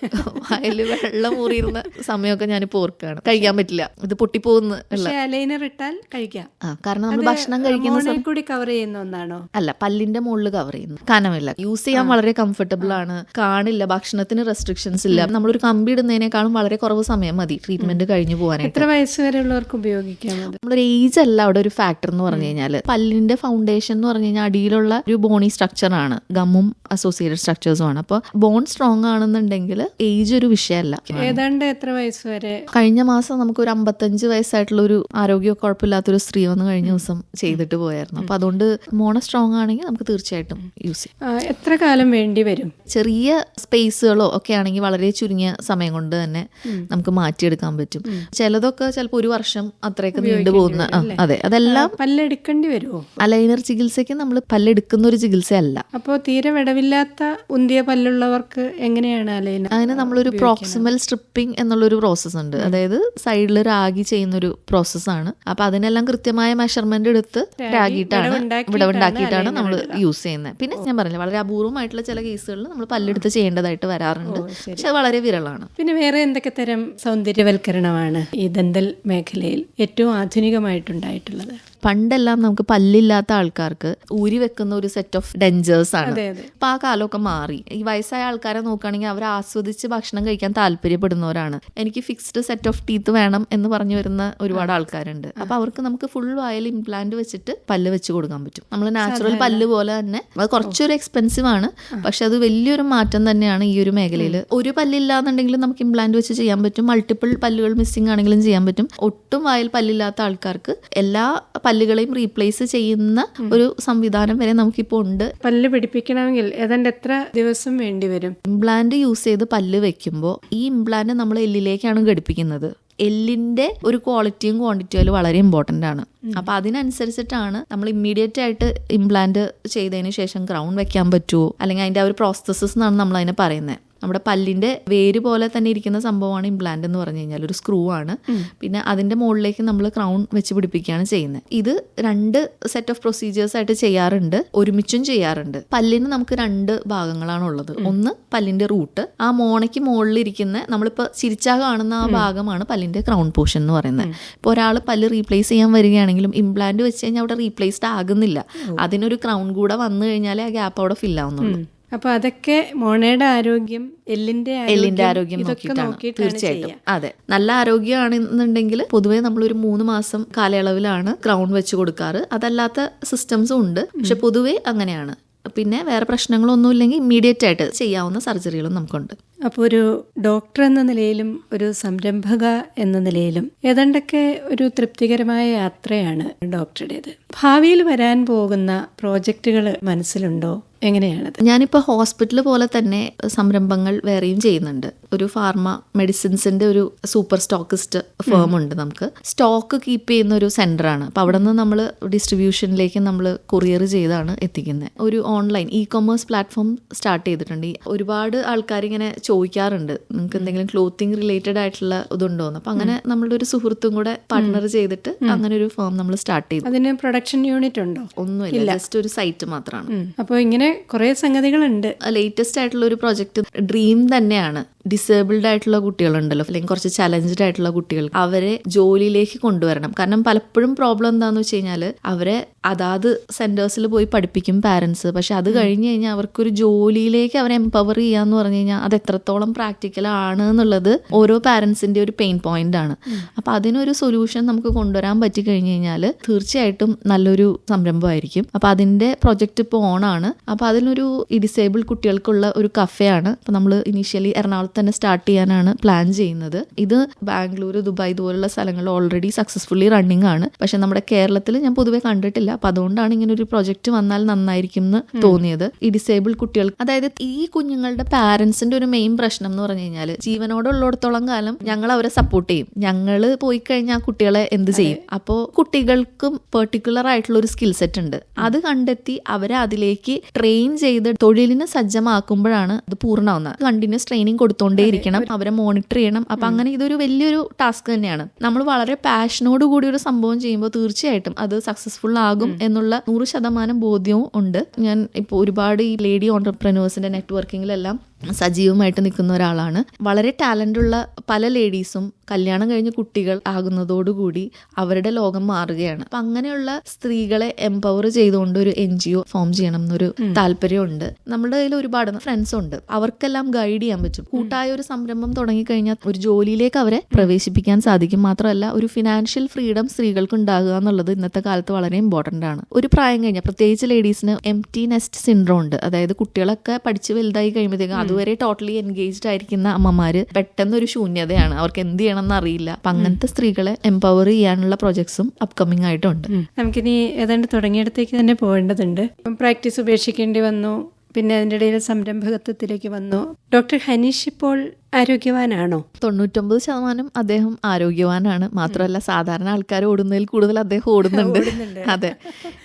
അതിൽ വെള്ളം ഊറിയിരുന്ന സമയമൊക്കെ ഞാനിപ്പോ ഓർക്കുകയാണ്. കഴിക്കാൻ പറ്റില്ല. ഇത് പൊട്ടിപ്പോകുന്ന അലൈനർ ഇട്ടാൽ കഴിക്കാം. കാരണം നമ്മൾ ഭക്ഷണം കഴിക്കുന്ന കൂടി കവർ ചെയ്യുന്ന ഒന്നാണോ? അല്ല പല്ലിന്റെ മുകളിൽ കവർ ചെയ്യുന്നു. കനമില്ല. യൂസ് ചെയ്യാൻ വളരെ കംഫർട്ടബിൾ ആണ്. കാണില്ല. ഭക്ഷണത്തിന് റെസ്ട്രിക്ഷൻസ് ഇല്ല. നമ്മളൊരു കമ്പി ഇടുന്നതിനേക്കാളും വളരെ കുറവ് സമയം മതി. ട്രീറ്റ്മെന്റ് കഴിഞ്ഞു പോകാനായിട്ട് എത്ര വയസ്സ് വരെ ഉള്ളവർക്ക് ഉപയോഗിക്കാം നമ്മളൊരു ഏജ് അല്ല അവിടെ ഒരു ഫാക്ടർ എന്ന് പറഞ്ഞു കഴിഞ്ഞാൽ പല്ലിന്റെ ഫൗണ്ടേഷൻ എന്ന് പറഞ്ഞു കഴിഞ്ഞാൽ അടിയിലുള്ള ഒരു ബോണി സ്ട്രക്ചർ ആണ്. ഗമ്മും അസോസിയേറ്റഡ് സ്ട്രക്ചേഴ്സും ആണ്. അപ്പോൾ ബോൺ സ്ട്രോങ് ആണെന്നുണ്ടെങ്കിൽ ഏജ് ഒരു വിഷയമല്ല. ഏതാണ്ട് എത്ര വയസ്സ് വരെ? കഴിഞ്ഞ മാസം നമുക്ക് ഒരു അമ്പത്തഞ്ച് വയസ്സായിട്ടുള്ള ഒരു ആരോഗ്യ കുഴപ്പമില്ലാത്തൊരു സ്ത്രീ വന്ന് കഴിഞ്ഞ ദിവസം ചെയ്തിട്ട് പോയായിരുന്നു. അപ്പൊ അതുകൊണ്ട് മോണ സ്ട്രോങ് ആണെങ്കിൽ നമുക്ക് തീർച്ചയായിട്ടും യൂസ് ചെയ്യാം. എത്ര കാലം വേണ്ടി വരും? ചെറിയ സ്പേസുകളോ ഒക്കെ ആണെങ്കിൽ വളരെ ചുരുങ്ങിയ സമയം കൊണ്ട് തന്നെ നമുക്ക് മാറ്റിയെടുക്കാൻ പറ്റും. ചിലതൊക്കെ ചിലപ്പോൾ ഒരു വർഷം അത്രയൊക്കെ നീണ്ടുപോകുന്ന പോകുന്ന അതെ. അതെല്ലാം പല്ലെടുക്കേണ്ടി വരുമോ അലൈനർ ചികിത്സയ്ക്ക് നമ്മൾ പല്ലെടുക്കുന്ന ഒരു ചികിത്സയല്ല. അപ്പോൾ തീരെ വിടവില്ലാത്ത ഉന്തിയ പല്ലുള്ളവർക്ക് എങ്ങനെയാണ് അലൈന അതിന് നമ്മളൊരു പ്രോക്സിമൽ സ്ട്രിപ്പിംഗ് എന്നുള്ളൊരു പ്രോസസ്സ് ഉണ്ട്. അതായത് സൈഡിൽ റാഗി ചെയ്യുന്ന ഒരു പ്രോസസ്സാണ് അപ്പൊ അതിനെല്ലാം കൃത്യമായ മെഷർമെന്റ് എടുത്ത് രാഗിയിട്ടാണ് വിടവുണ്ടാക്കിയിട്ടാണ് നമ്മൾ യൂസ് ചെയ്യുന്നത്. പിന്നെ ഞാൻ പറഞ്ഞില്ല വളരെ അപൂർവമായിട്ടുള്ള ചില കേസുകളിൽ നമ്മൾ പല്ലെടുത്ത് ചെയ്യേണ്ടതായിട്ട് വരാറുണ്ട്. പക്ഷെ അത് വളരെ വിരളാണ്. പിന്നെ വേറെ എന്തൊക്കെ തരം സൗന്ദര്യവൽക്കരണമാണ് ഈ ദന്തൽ മേഖലയിൽ ഏറ്റവും ആധുനികമായിട്ടുണ്ടായിട്ടുള്ളത്? പണ്ടെല്ലാം നമുക്ക് പല്ലില്ലാത്ത ആൾക്കാർക്ക് ഊരി വെക്കുന്ന ഒരു സെറ്റ് ഓഫ് ഡെഞ്ചേഴ്സ് ആണ്. അപ്പൊ ആ കാലമൊക്കെ മാറി. ഈ വയസ്സായ ആൾക്കാരെ നോക്കുകയാണെങ്കിൽ അവർ ആസ്വദിച്ച് ഭക്ഷണം കഴിക്കാൻ താല്പര്യപ്പെടുന്നവരാണ്. എനിക്ക് ഫിക്സ്ഡ് സെറ്റ് ഓഫ് ടീത്ത് വേണം എന്ന് പറഞ്ഞു വരുന്ന ഒരുപാട് ആൾക്കാരുണ്ട്. അപ്പൊ അവർക്ക് നമുക്ക് ഫുൾ വായൽ ഇംപ്ലാന്റ് വെച്ചിട്ട് പല്ല് വെച്ച് കൊടുക്കാൻ പറ്റും. നമ്മൾ നാച്ചുറൽ പല്ല് പോലെ തന്നെ അത് കുറച്ചൊരു എക്സ്പെൻസീവ് ആണ്. പക്ഷെ അത് വലിയൊരു മാറ്റം തന്നെയാണ് ഈ ഒരു മേഖലയിൽ ഒരു പല്ലില്ലാന്നുണ്ടെങ്കിൽ നമുക്ക് ഇംപ്ലാന്റ് വെച്ച് ചെയ്യാൻ പറ്റും. മൾട്ടിപ്പിൾ പല്ലുകൾ മിസ്സിംഗ് ആണെങ്കിലും ചെയ്യാൻ പറ്റും. ഒട്ടും വായിൽ പല്ലില്ലാത്ത ആൾക്കാർക്ക് എല്ലാ പല്ലുകളെയും റീപ്ലേസ് ചെയ്യുന്ന ഒരു സംവിധാനം വരെ നമുക്കിപ്പോൾ ഉണ്ട്. പല്ല് പിടിപ്പിക്കണമെങ്കിൽ ഏതാണ്ട് എത്ര ദിവസം വേണ്ടി വരും? ഇംപ്ലാന്റ് യൂസ് ചെയ്ത് പല്ല് വെക്കുമ്പോൾ ഈ ഇംപ്ലാന്റ് നമ്മൾ എല്ലിലേക്കാണ് ഘടിപ്പിക്കുന്നത്. എല്ലിന്റെ ഒരു ക്വാളിറ്റിയും ക്വാണ്ടിറ്റിയും അതിൽ വളരെ ഇമ്പോർട്ടന്റ് ആണ്. അപ്പൊ അതിനനുസരിച്ചിട്ടാണ് നമ്മൾ ഇമ്മീഡിയറ്റ് ആയിട്ട് ഇംപ്ലാന്റ് ചെയ്തതിന് ശേഷം ക്രൗൺ വെക്കാൻ പറ്റുമോ അല്ലെങ്കിൽ അതിന്റെ ആ ഒരു പ്രോസസ്സസ് എന്നാണ് നമ്മൾ അതിനെ പറയുന്നത്. നമ്മുടെ പല്ലിന്റെ വേര് പോലെ തന്നെ ഇരിക്കുന്ന സംഭവമാണ് ഇംപ്ലാന്റ് എന്ന് പറഞ്ഞു കഴിഞ്ഞാൽ. ഒരു സ്ക്രൂ ആണ്. പിന്നെ അതിന്റെ മുകളിലേക്ക് നമ്മൾ ക്രൗൺ വെച്ച് പിടിപ്പിക്കുകയാണ് ചെയ്യുന്നത്. ഇത് രണ്ട് സെറ്റ് ഓഫ് പ്രൊസീജിയേഴ്സ് ആയിട്ട് ചെയ്യാറുണ്ട്. ഒരുമിച്ചും ചെയ്യാറുണ്ട്. പല്ലിന് നമുക്ക് രണ്ട് ഭാഗങ്ങളാണ് ഉള്ളത്. ഒന്ന് പല്ലിന്റെ റൂട്ട് ആ മോണയ്ക്ക് മുകളിലിരിക്കുന്ന നമ്മളിപ്പോൾ ചിരിച്ചാ കാണുന്ന ആ ഭാഗമാണ് പല്ലിന്റെ ക്രൗൺ പോർഷൻ എന്ന് പറയുന്നത്. ഇപ്പോൾ ഒരാൾ പല്ല് റീപ്ലേസ് ചെയ്യാൻ വരികയാണെങ്കിലും ഇംപ്ലാന്റ് വെച്ച് കഴിഞ്ഞാൽ അവിടെ റീപ്ലേസ്ഡ് ആകുന്നില്ല. അതിനൊരു ക്രൗൺ കൂടെ വന്നു കഴിഞ്ഞാലേ ആ ഗ്യാപ്പ് അവിടെ ഫിൽ ആവുന്നുള്ളൂ. അപ്പൊ അതൊക്കെ മോണയുടെ ആരോഗ്യം എല്ലിന്റെ എല്ലിന്റെ ആരോഗ്യം നോക്കിയിട്ടാണ്. തീർച്ചയായിട്ടും. അതെ. നല്ല ആരോഗ്യമാണെന്നുണ്ടെങ്കിൽ പൊതുവെ നമ്മൾ ഒരു മൂന്ന് മാസം കാലയളവിലാണ് ക്രൗൺ വെച്ച് കൊടുക്കാറ്. അതല്ലാത്ത സിസ്റ്റംസും ഉണ്ട്. പക്ഷെ പൊതുവെ അങ്ങനെയാണ്. പിന്നെ വേറെ പ്രശ്നങ്ങളൊന്നും ഇല്ലെങ്കിൽ ഇമ്മീഡിയറ്റ് ആയിട്ട് ചെയ്യാവുന്ന സർജറികളും നമുക്കുണ്ട്. അപ്പോൾ ഒരു ഡോക്ടർ എന്ന നിലയിലും ഒരു സംരംഭക എന്ന നിലയിലും ഏതാണ്ടൊക്കെ ഒരു തൃപ്തികരമായ യാത്രയാണ് ഡോക്ടറുടേത്. ഭാവിയിൽ വരാൻ പോകുന്ന പ്രോജക്റ്റുകൾ മനസ്സിലുണ്ടോ? എങ്ങനെയാണത് ഞാനിപ്പോൾ ഹോസ്പിറ്റൽ പോലെ തന്നെ സംരംഭങ്ങൾ വേറെയും ചെയ്യുന്നുണ്ട്. ഒരു ഫാർമ മെഡിസിൻസിന്റെ ഒരു സൂപ്പർ സ്റ്റോക്കിസ്റ്റ് ഫേം ഉണ്ട് നമുക്ക്. സ്റ്റോക്ക് കീപ്പ് ചെയ്യുന്ന ഒരു സെന്ററാണ്. അപ്പോൾ അവിടെ നിന്ന് നമ്മൾ ഡിസ്ട്രിബ്യൂഷനിലേക്ക് നമ്മൾ കൊറിയർ ചെയ്താണ് എത്തിക്കുന്നത് ഒരു online e commerce platform start ചെയ്തിട്ടുണ്ട്. ഈ ഒരുപാട് ആൾക്കാർ ഇങ്ങനെ ചോദിക്കാറുണ്ട് നിങ്ങൾക്ക് എന്തെങ്കിലും ക്ലോത്തിങ് റിലേറ്റഡ് ആയിട്ടുള്ള ഇതുണ്ടോന്ന്? അപ്പം അങ്ങനെ നമ്മളുടെ ഒരു സുഹൃത്തും കൂടെ പാർട്ണർ ചെയ്തിട്ട് അങ്ങനെ ഒരു ഫേം നമ്മൾ സ്റ്റാർട്ട് ചെയ്തു. അതിന് പ്രൊഡക്ഷൻ യൂണിറ്റ് ഉണ്ടോ? ഒന്നുമില്ല. ജസ്റ്റ് ഒരു സൈറ്റ് മാത്രമാണ് അപ്പോൾ ഇങ്ങനെ കുറേ സംഗതികളുണ്ട്. ലേറ്റസ്റ്റ് ആയിട്ടുള്ള ഒരു പ്രൊജക്ട് ഡ്രീം തന്നെയാണ്. ഡിസേബിൾഡ് ആയിട്ടുള്ള കുട്ടികളുണ്ടല്ലോ. അല്ലെങ്കിൽ കുറച്ച് ചലഞ്ച്ഡ് ആയിട്ടുള്ള കുട്ടികൾ അവരെ ജോലിയിലേക്ക് കൊണ്ടുവരണം. കാരണം പലപ്പോഴും പ്രോബ്ലം എന്താണെന്ന് വെച്ച് കഴിഞ്ഞാൽ അവരെ അതാത് സെന്റേഴ്സിൽ പോയി പഠിപ്പിക്കും പാരൻസ് പക്ഷെ അത് കഴിഞ്ഞ് കഴിഞ്ഞാൽ അവർക്കൊരു ജോലിയിലേക്ക് അവരെ എംപവർ ചെയ്യാന്ന് പറഞ്ഞു കഴിഞ്ഞാൽ അത് എത്രത്തോളം പ്രാക്ടിക്കൽ ആണ് എന്നുള്ളത് ഓരോ പാരൻസിന്റെ ഒരു പെയിൻ പോയിന്റ് ആണ്. അപ്പൊ അതിനൊരു സൊല്യൂഷൻ നമുക്ക് കൊണ്ടുവരാൻ പറ്റി കഴിഞ്ഞ് കഴിഞ്ഞാൽ തീർച്ചയായിട്ടും നല്ലൊരു സംരംഭമായിരിക്കും. അപ്പൊ അതിന്റെ പ്രൊജക്ട് ഇപ്പോൾ ഓണാണ് അപ്പൊ അതിനൊരു ഡിസേബിൾ കുട്ടികൾക്കുള്ള ഒരു കഫേയാണ് അപ്പൊ നമ്മൾ ഇനീഷ്യലി എറണാകുളത്ത് തന്നെ സ്റ്റാർട്ട് ചെയ്യാനാണ് പ്ലാൻ ചെയ്യുന്നത്. ഇത് ബാംഗ്ലൂർ ദുബായ് ഇതുപോലുള്ള സ്ഥലങ്ങളിൽ ഓൾറെഡി സക്സസ്ഫുള്ളി റണ്ണിങ് ആണ്. പക്ഷെ നമ്മുടെ കേരളത്തിൽ ഞാൻ പൊതുവെ കണ്ടിട്ടില്ല. അറിയില്ല അപ്പൊ അതുകൊണ്ടാണ് ഇങ്ങനെ ഒരു പ്രൊജക്ട് വന്നാൽ നന്നായിരിക്കും എന്ന് തോന്നിയത്. ഈ ഡിസേബിൾ കുട്ടികൾ അതായത് ഈ കുഞ്ഞുങ്ങളുടെ പാരന്റ്സിന്റെ ഒരു മെയിൻ പ്രശ്നം എന്ന് പറഞ്ഞു കഴിഞ്ഞാൽ ജീവനോടുള്ളിടത്തോളം കാലം ഞങ്ങൾ അവരെ സപ്പോർട്ട് ചെയ്യും. ഞങ്ങൾ പോയി കഴിഞ്ഞാൽ ആ കുട്ടികളെ എന്ത് ചെയ്യും? അപ്പോൾ കുട്ടികൾക്കും പെർട്ടിക്കുലർ ആയിട്ടുള്ള ഒരു സ്കിൽ സെറ്റ് ഉണ്ട്. അത് കണ്ടെത്തി അവരെ അതിലേക്ക് ട്രെയിൻ ചെയ്ത് തൊഴിലിന് സജ്ജമാക്കുമ്പോഴാണ് അത് പൂർണമാവുന്നത്. കണ്ടിന്യൂസ് ട്രെയിനിങ് കൊടുത്തോണ്ടേയിരിക്കണം അവരെ മോണിറ്റർ ചെയ്യണം. അപ്പൊ അങ്ങനെ ഇതൊരു വലിയൊരു ടാസ്ക് തന്നെയാണ്. നമ്മൾ വളരെ പാഷനോട് കൂടി ഒരു സംഭവം ചെയ്യുമ്പോൾ തീർച്ചയായിട്ടും അത് സക്സസ്ഫുൾ ആകും. എന്നുള്ള നൂറ് ശതമാനം ബോധ്യവും ഉണ്ട്. ഞാൻ ഇപ്പോൾ ഒരുപാട് ഈ ലേഡി ഓണ്ടർപ്രനേഴ്സിന്റെ നെറ്റ്വർക്കിങ്ങിലെല്ലാം സജീവമായിട്ട് നിൽക്കുന്ന ഒരാളാണ്. വളരെ ടാലന്റ് ഉള്ള പല ലേഡീസും കല്യാണം കഴിഞ്ഞ് കുട്ടികൾ ആകുന്നതോടുകൂടി അവരുടെ ലോകം മാറുകയാണ്. അപ്പൊ അങ്ങനെയുള്ള സ്ത്രീകളെ എംപവർ ചെയ്തുകൊണ്ട് ഒരു എൻ ജി ഒ ഫോം ചെയ്യണം എന്നൊരു താല്പര്യമുണ്ട്. നമ്മുടെ കയ്യിൽ ഒരുപാട് ഫ്രണ്ട്സ് ഉണ്ട് അവർക്കെല്ലാം ഗൈഡ് ചെയ്യാൻ പറ്റും. കൂട്ടായ ഒരു സംരംഭം തുടങ്ങിക്കഴിഞ്ഞാൽ ഒരു ജോലിയിലേക്ക് അവരെ പ്രവേശിപ്പിക്കാൻ സാധിക്കും. മാത്രമല്ല ഒരു ഫിനാൻഷ്യൽ ഫ്രീഡം സ്ത്രീകൾക്ക് ഉണ്ടാകുക എന്നുള്ളത് ഇന്നത്തെ കാലത്ത് വളരെ ഇമ്പോർട്ടന്റ് ആണ്. ഒരു പ്രായം കഴിഞ്ഞാൽ പ്രത്യേകിച്ച് ലേഡീസിന് എം ടി നെസ്റ്റ് സിൻഡ്രോം ഉണ്ട്. അതായത് കുട്ടികളൊക്കെ പഠിച്ച് വലുതായി കഴിയുമ്പോഴത്തേക്കും അതുവരെ ടോട്ടലി എൻഗേജ്ഡ് ആയിരിക്കുന്ന അമ്മമാര് പെട്ടെന്ന് ഒരു ശൂന്യതയാണ്. അവർക്ക് എന്ത് ചെയ്യണം എന്ന് അറിയില്ല. അപ്പൊ അങ്ങനത്തെ സ്ത്രീകളെ എംപവർ ചെയ്യാനുള്ള പ്രൊജക്ട്സും അപ്കമിങ് ആയിട്ടുണ്ട്. നമുക്കിനി ഏതാണ്ട് തുടങ്ങിയിടത്തേക്ക് തന്നെ പോകേണ്ടതുണ്ട്. പ്രാക്ടീസ് ഉപേക്ഷിക്കേണ്ടി വന്നു. പിന്നെ അതിന്റെ ഇടയിൽ സംരംഭകത്വത്തിലേക്ക് വന്നു. ഡോക്ടർ ഹനീഷ് ഇപ്പോൾ ആരോഗ്യവാനാണോ? തൊണ്ണൂറ്റൊമ്പത് ശതമാനം അദ്ദേഹം ആരോഗ്യവാനാണ്. മാത്രമല്ല സാധാരണ ആൾക്കാർ ഓടുന്നതിൽ കൂടുതൽ അദ്ദേഹം ഓടുന്നുണ്ട്. അതെ.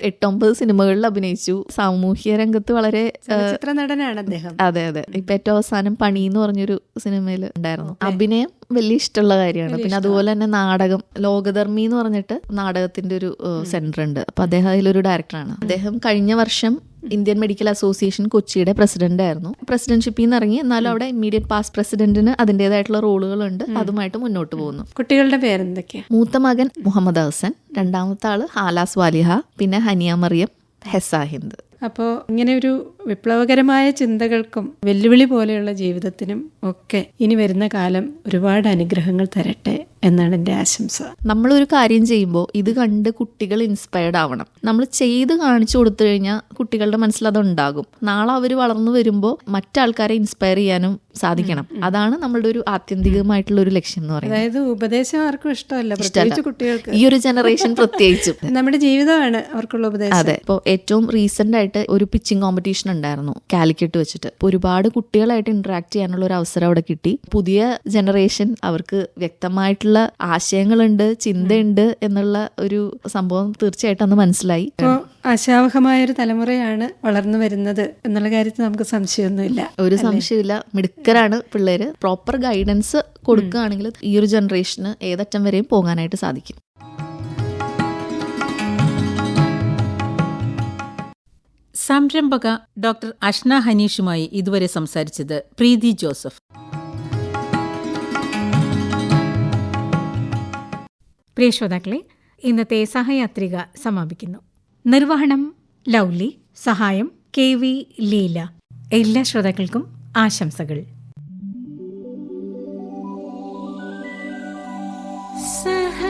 എട്ടൊമ്പത് സിനിമകളിൽ അഭിനയിച്ചു. സാമൂഹ്യ രംഗത്ത് വളരെ നടനാണ് അദ്ദേഹം. അതെ അതെ. ഇപ്പൊ ഏറ്റവും അവസാനം പണി എന്ന് പറഞ്ഞൊരു സിനിമയിൽ ഉണ്ടായിരുന്നു. അഭിനയം വലിയ ഇഷ്ടമുള്ള കാര്യമാണ്. പിന്നെ അതുപോലെ തന്നെ നാടകം ലോകധർമ്മി എന്ന് പറഞ്ഞിട്ട് നാടകത്തിന്റെ ഒരു സെന്റർ ഉണ്ട് അപ്പൊ അദ്ദേഹം അതിലൊരു ഡയറക്ടറാണ്. അദ്ദേഹം കഴിഞ്ഞ വർഷം ഇന്ത്യൻ മെഡിക്കൽ അസോസിയേഷൻ കൊച്ചിയുടെ പ്രസിഡന്റ് ആയിരുന്നു. പ്രസിഡന്റ്ഷിപ്പിൽ നിന്ന് ഇറങ്ങി എന്നാലും അവിടെ ഇമ്മീഡിയറ്റ് പാസ് പ്രസിഡന്റിന് അതിന്റെതായിട്ടുള്ള റോളുകളുണ്ട്. അതുമായിട്ട് മുന്നോട്ട് പോകുന്നു. കുട്ടികളുടെ പേരെന്തൊക്കെയാണ് മൂത്ത മകൻ മുഹമ്മദ് ഹസൻ രണ്ടാമത്തെ ആൾ ഹാലാസ് വാലിഹ പിന്നെ ഹനിയ മറിയം ഹെസ ഹിന്ദ്. അപ്പോൾ ഇങ്ങനെ ഒരു വിപ്ലവകരമായ ചിന്തകൾക്കും വെല്ലുവിളി പോലെയുള്ള ജീവിതത്തിനും ഒക്കെ ഇനി വരുന്ന കാലം ഒരുപാട് അനുഗ്രഹങ്ങൾ തരട്ടെ എന്നാണ് എന്റെ ആശംസ. നമ്മളൊരു കാര്യം ചെയ്യുമ്പോൾ ഇത് കണ്ട് കുട്ടികൾ ഇൻസ്പയർഡ് ആവണം. നമ്മൾ ചെയ്ത് കാണിച്ചു കൊടുത്തു കഴിഞ്ഞാൽ കുട്ടികളുടെ മനസ്സിൽ അതുണ്ടാകും. നാളെ അവർ വളർന്നു വരുമ്പോൾ മറ്റാൾക്കാരെ ഇൻസ്പയർ ചെയ്യാനും സാധിക്കണം. അതാണ് നമ്മളുടെ ഒരു ആത്യന്തികമായിട്ടുള്ള ഒരു ലക്ഷ്യം എന്ന് പറയുന്നത്. അതായത് ഉപദേശം ആർക്കും ഇഷ്ടമല്ല പ്രത്യേകിച്ച് കുട്ടികൾക്ക്. ഈ ഒരു ജനറേഷൻ പ്രത്യേകിച്ചും. നമ്മുടെ ജീവിതമാണ് അവർക്കുള്ള ഉപദേശം. അതെ. ഇപ്പോൾ ഏറ്റവും റീസെന്റ് ആയിട്ട് ഒരു പിച്ചിങ് കോമ്പറ്റീഷൻ ഉണ്ടായിരുന്നു. കാലിക്കറ്റ് വെച്ചിട്ട്. അപ്പോൾ ഒരുപാട് കുട്ടികളായിട്ട് ഇന്ററാക്ട് ചെയ്യാനുള്ള ഒരു അവസരം അവിടെ കിട്ടി. പുതിയ ജനറേഷൻ അവർക്ക് വ്യക്തമായിട്ടുള്ള ആശയങ്ങളുണ്ട് ചിന്തയുണ്ട് എന്നുള്ള ഒരു സംഭവം തീർച്ചയായിട്ടും അന്ന് മനസ്സിലായി. ആശാവഹമായ ഒരു തലമുറയാണ് വളർന്നു വരുന്നത് എന്നുള്ള കാര്യത്തിൽ നമുക്ക് സംശയമൊന്നുമില്ല. ഒരു സംശയമില്ല മിടുക്കരാണ് പിള്ളേര്. പ്രോപ്പർ ഗൈഡൻസ് കൊടുക്കുകയാണെങ്കിൽ ഈ ഒരു ജനറേഷന് ഏതറ്റം വരെയും പോകാനായിട്ട് സാധിക്കും. സംരംഭക ഡോക്ടർ അഷ്ന ഹനീഷുമായി ഇതുവരെ സംസാരിച്ചത് പ്രീതി ജോസഫ്. പ്രിയ ശ്രോതാക്കളെ ഇന്നത്തെ സഹയാത്രിക സമാപിക്കുന്നു. നിർവഹണം ലൗലി സഹായം കെ വി ലീല. എല്ലാ ശ്രോതാക്കൾക്കും ആശംസകൾ. സ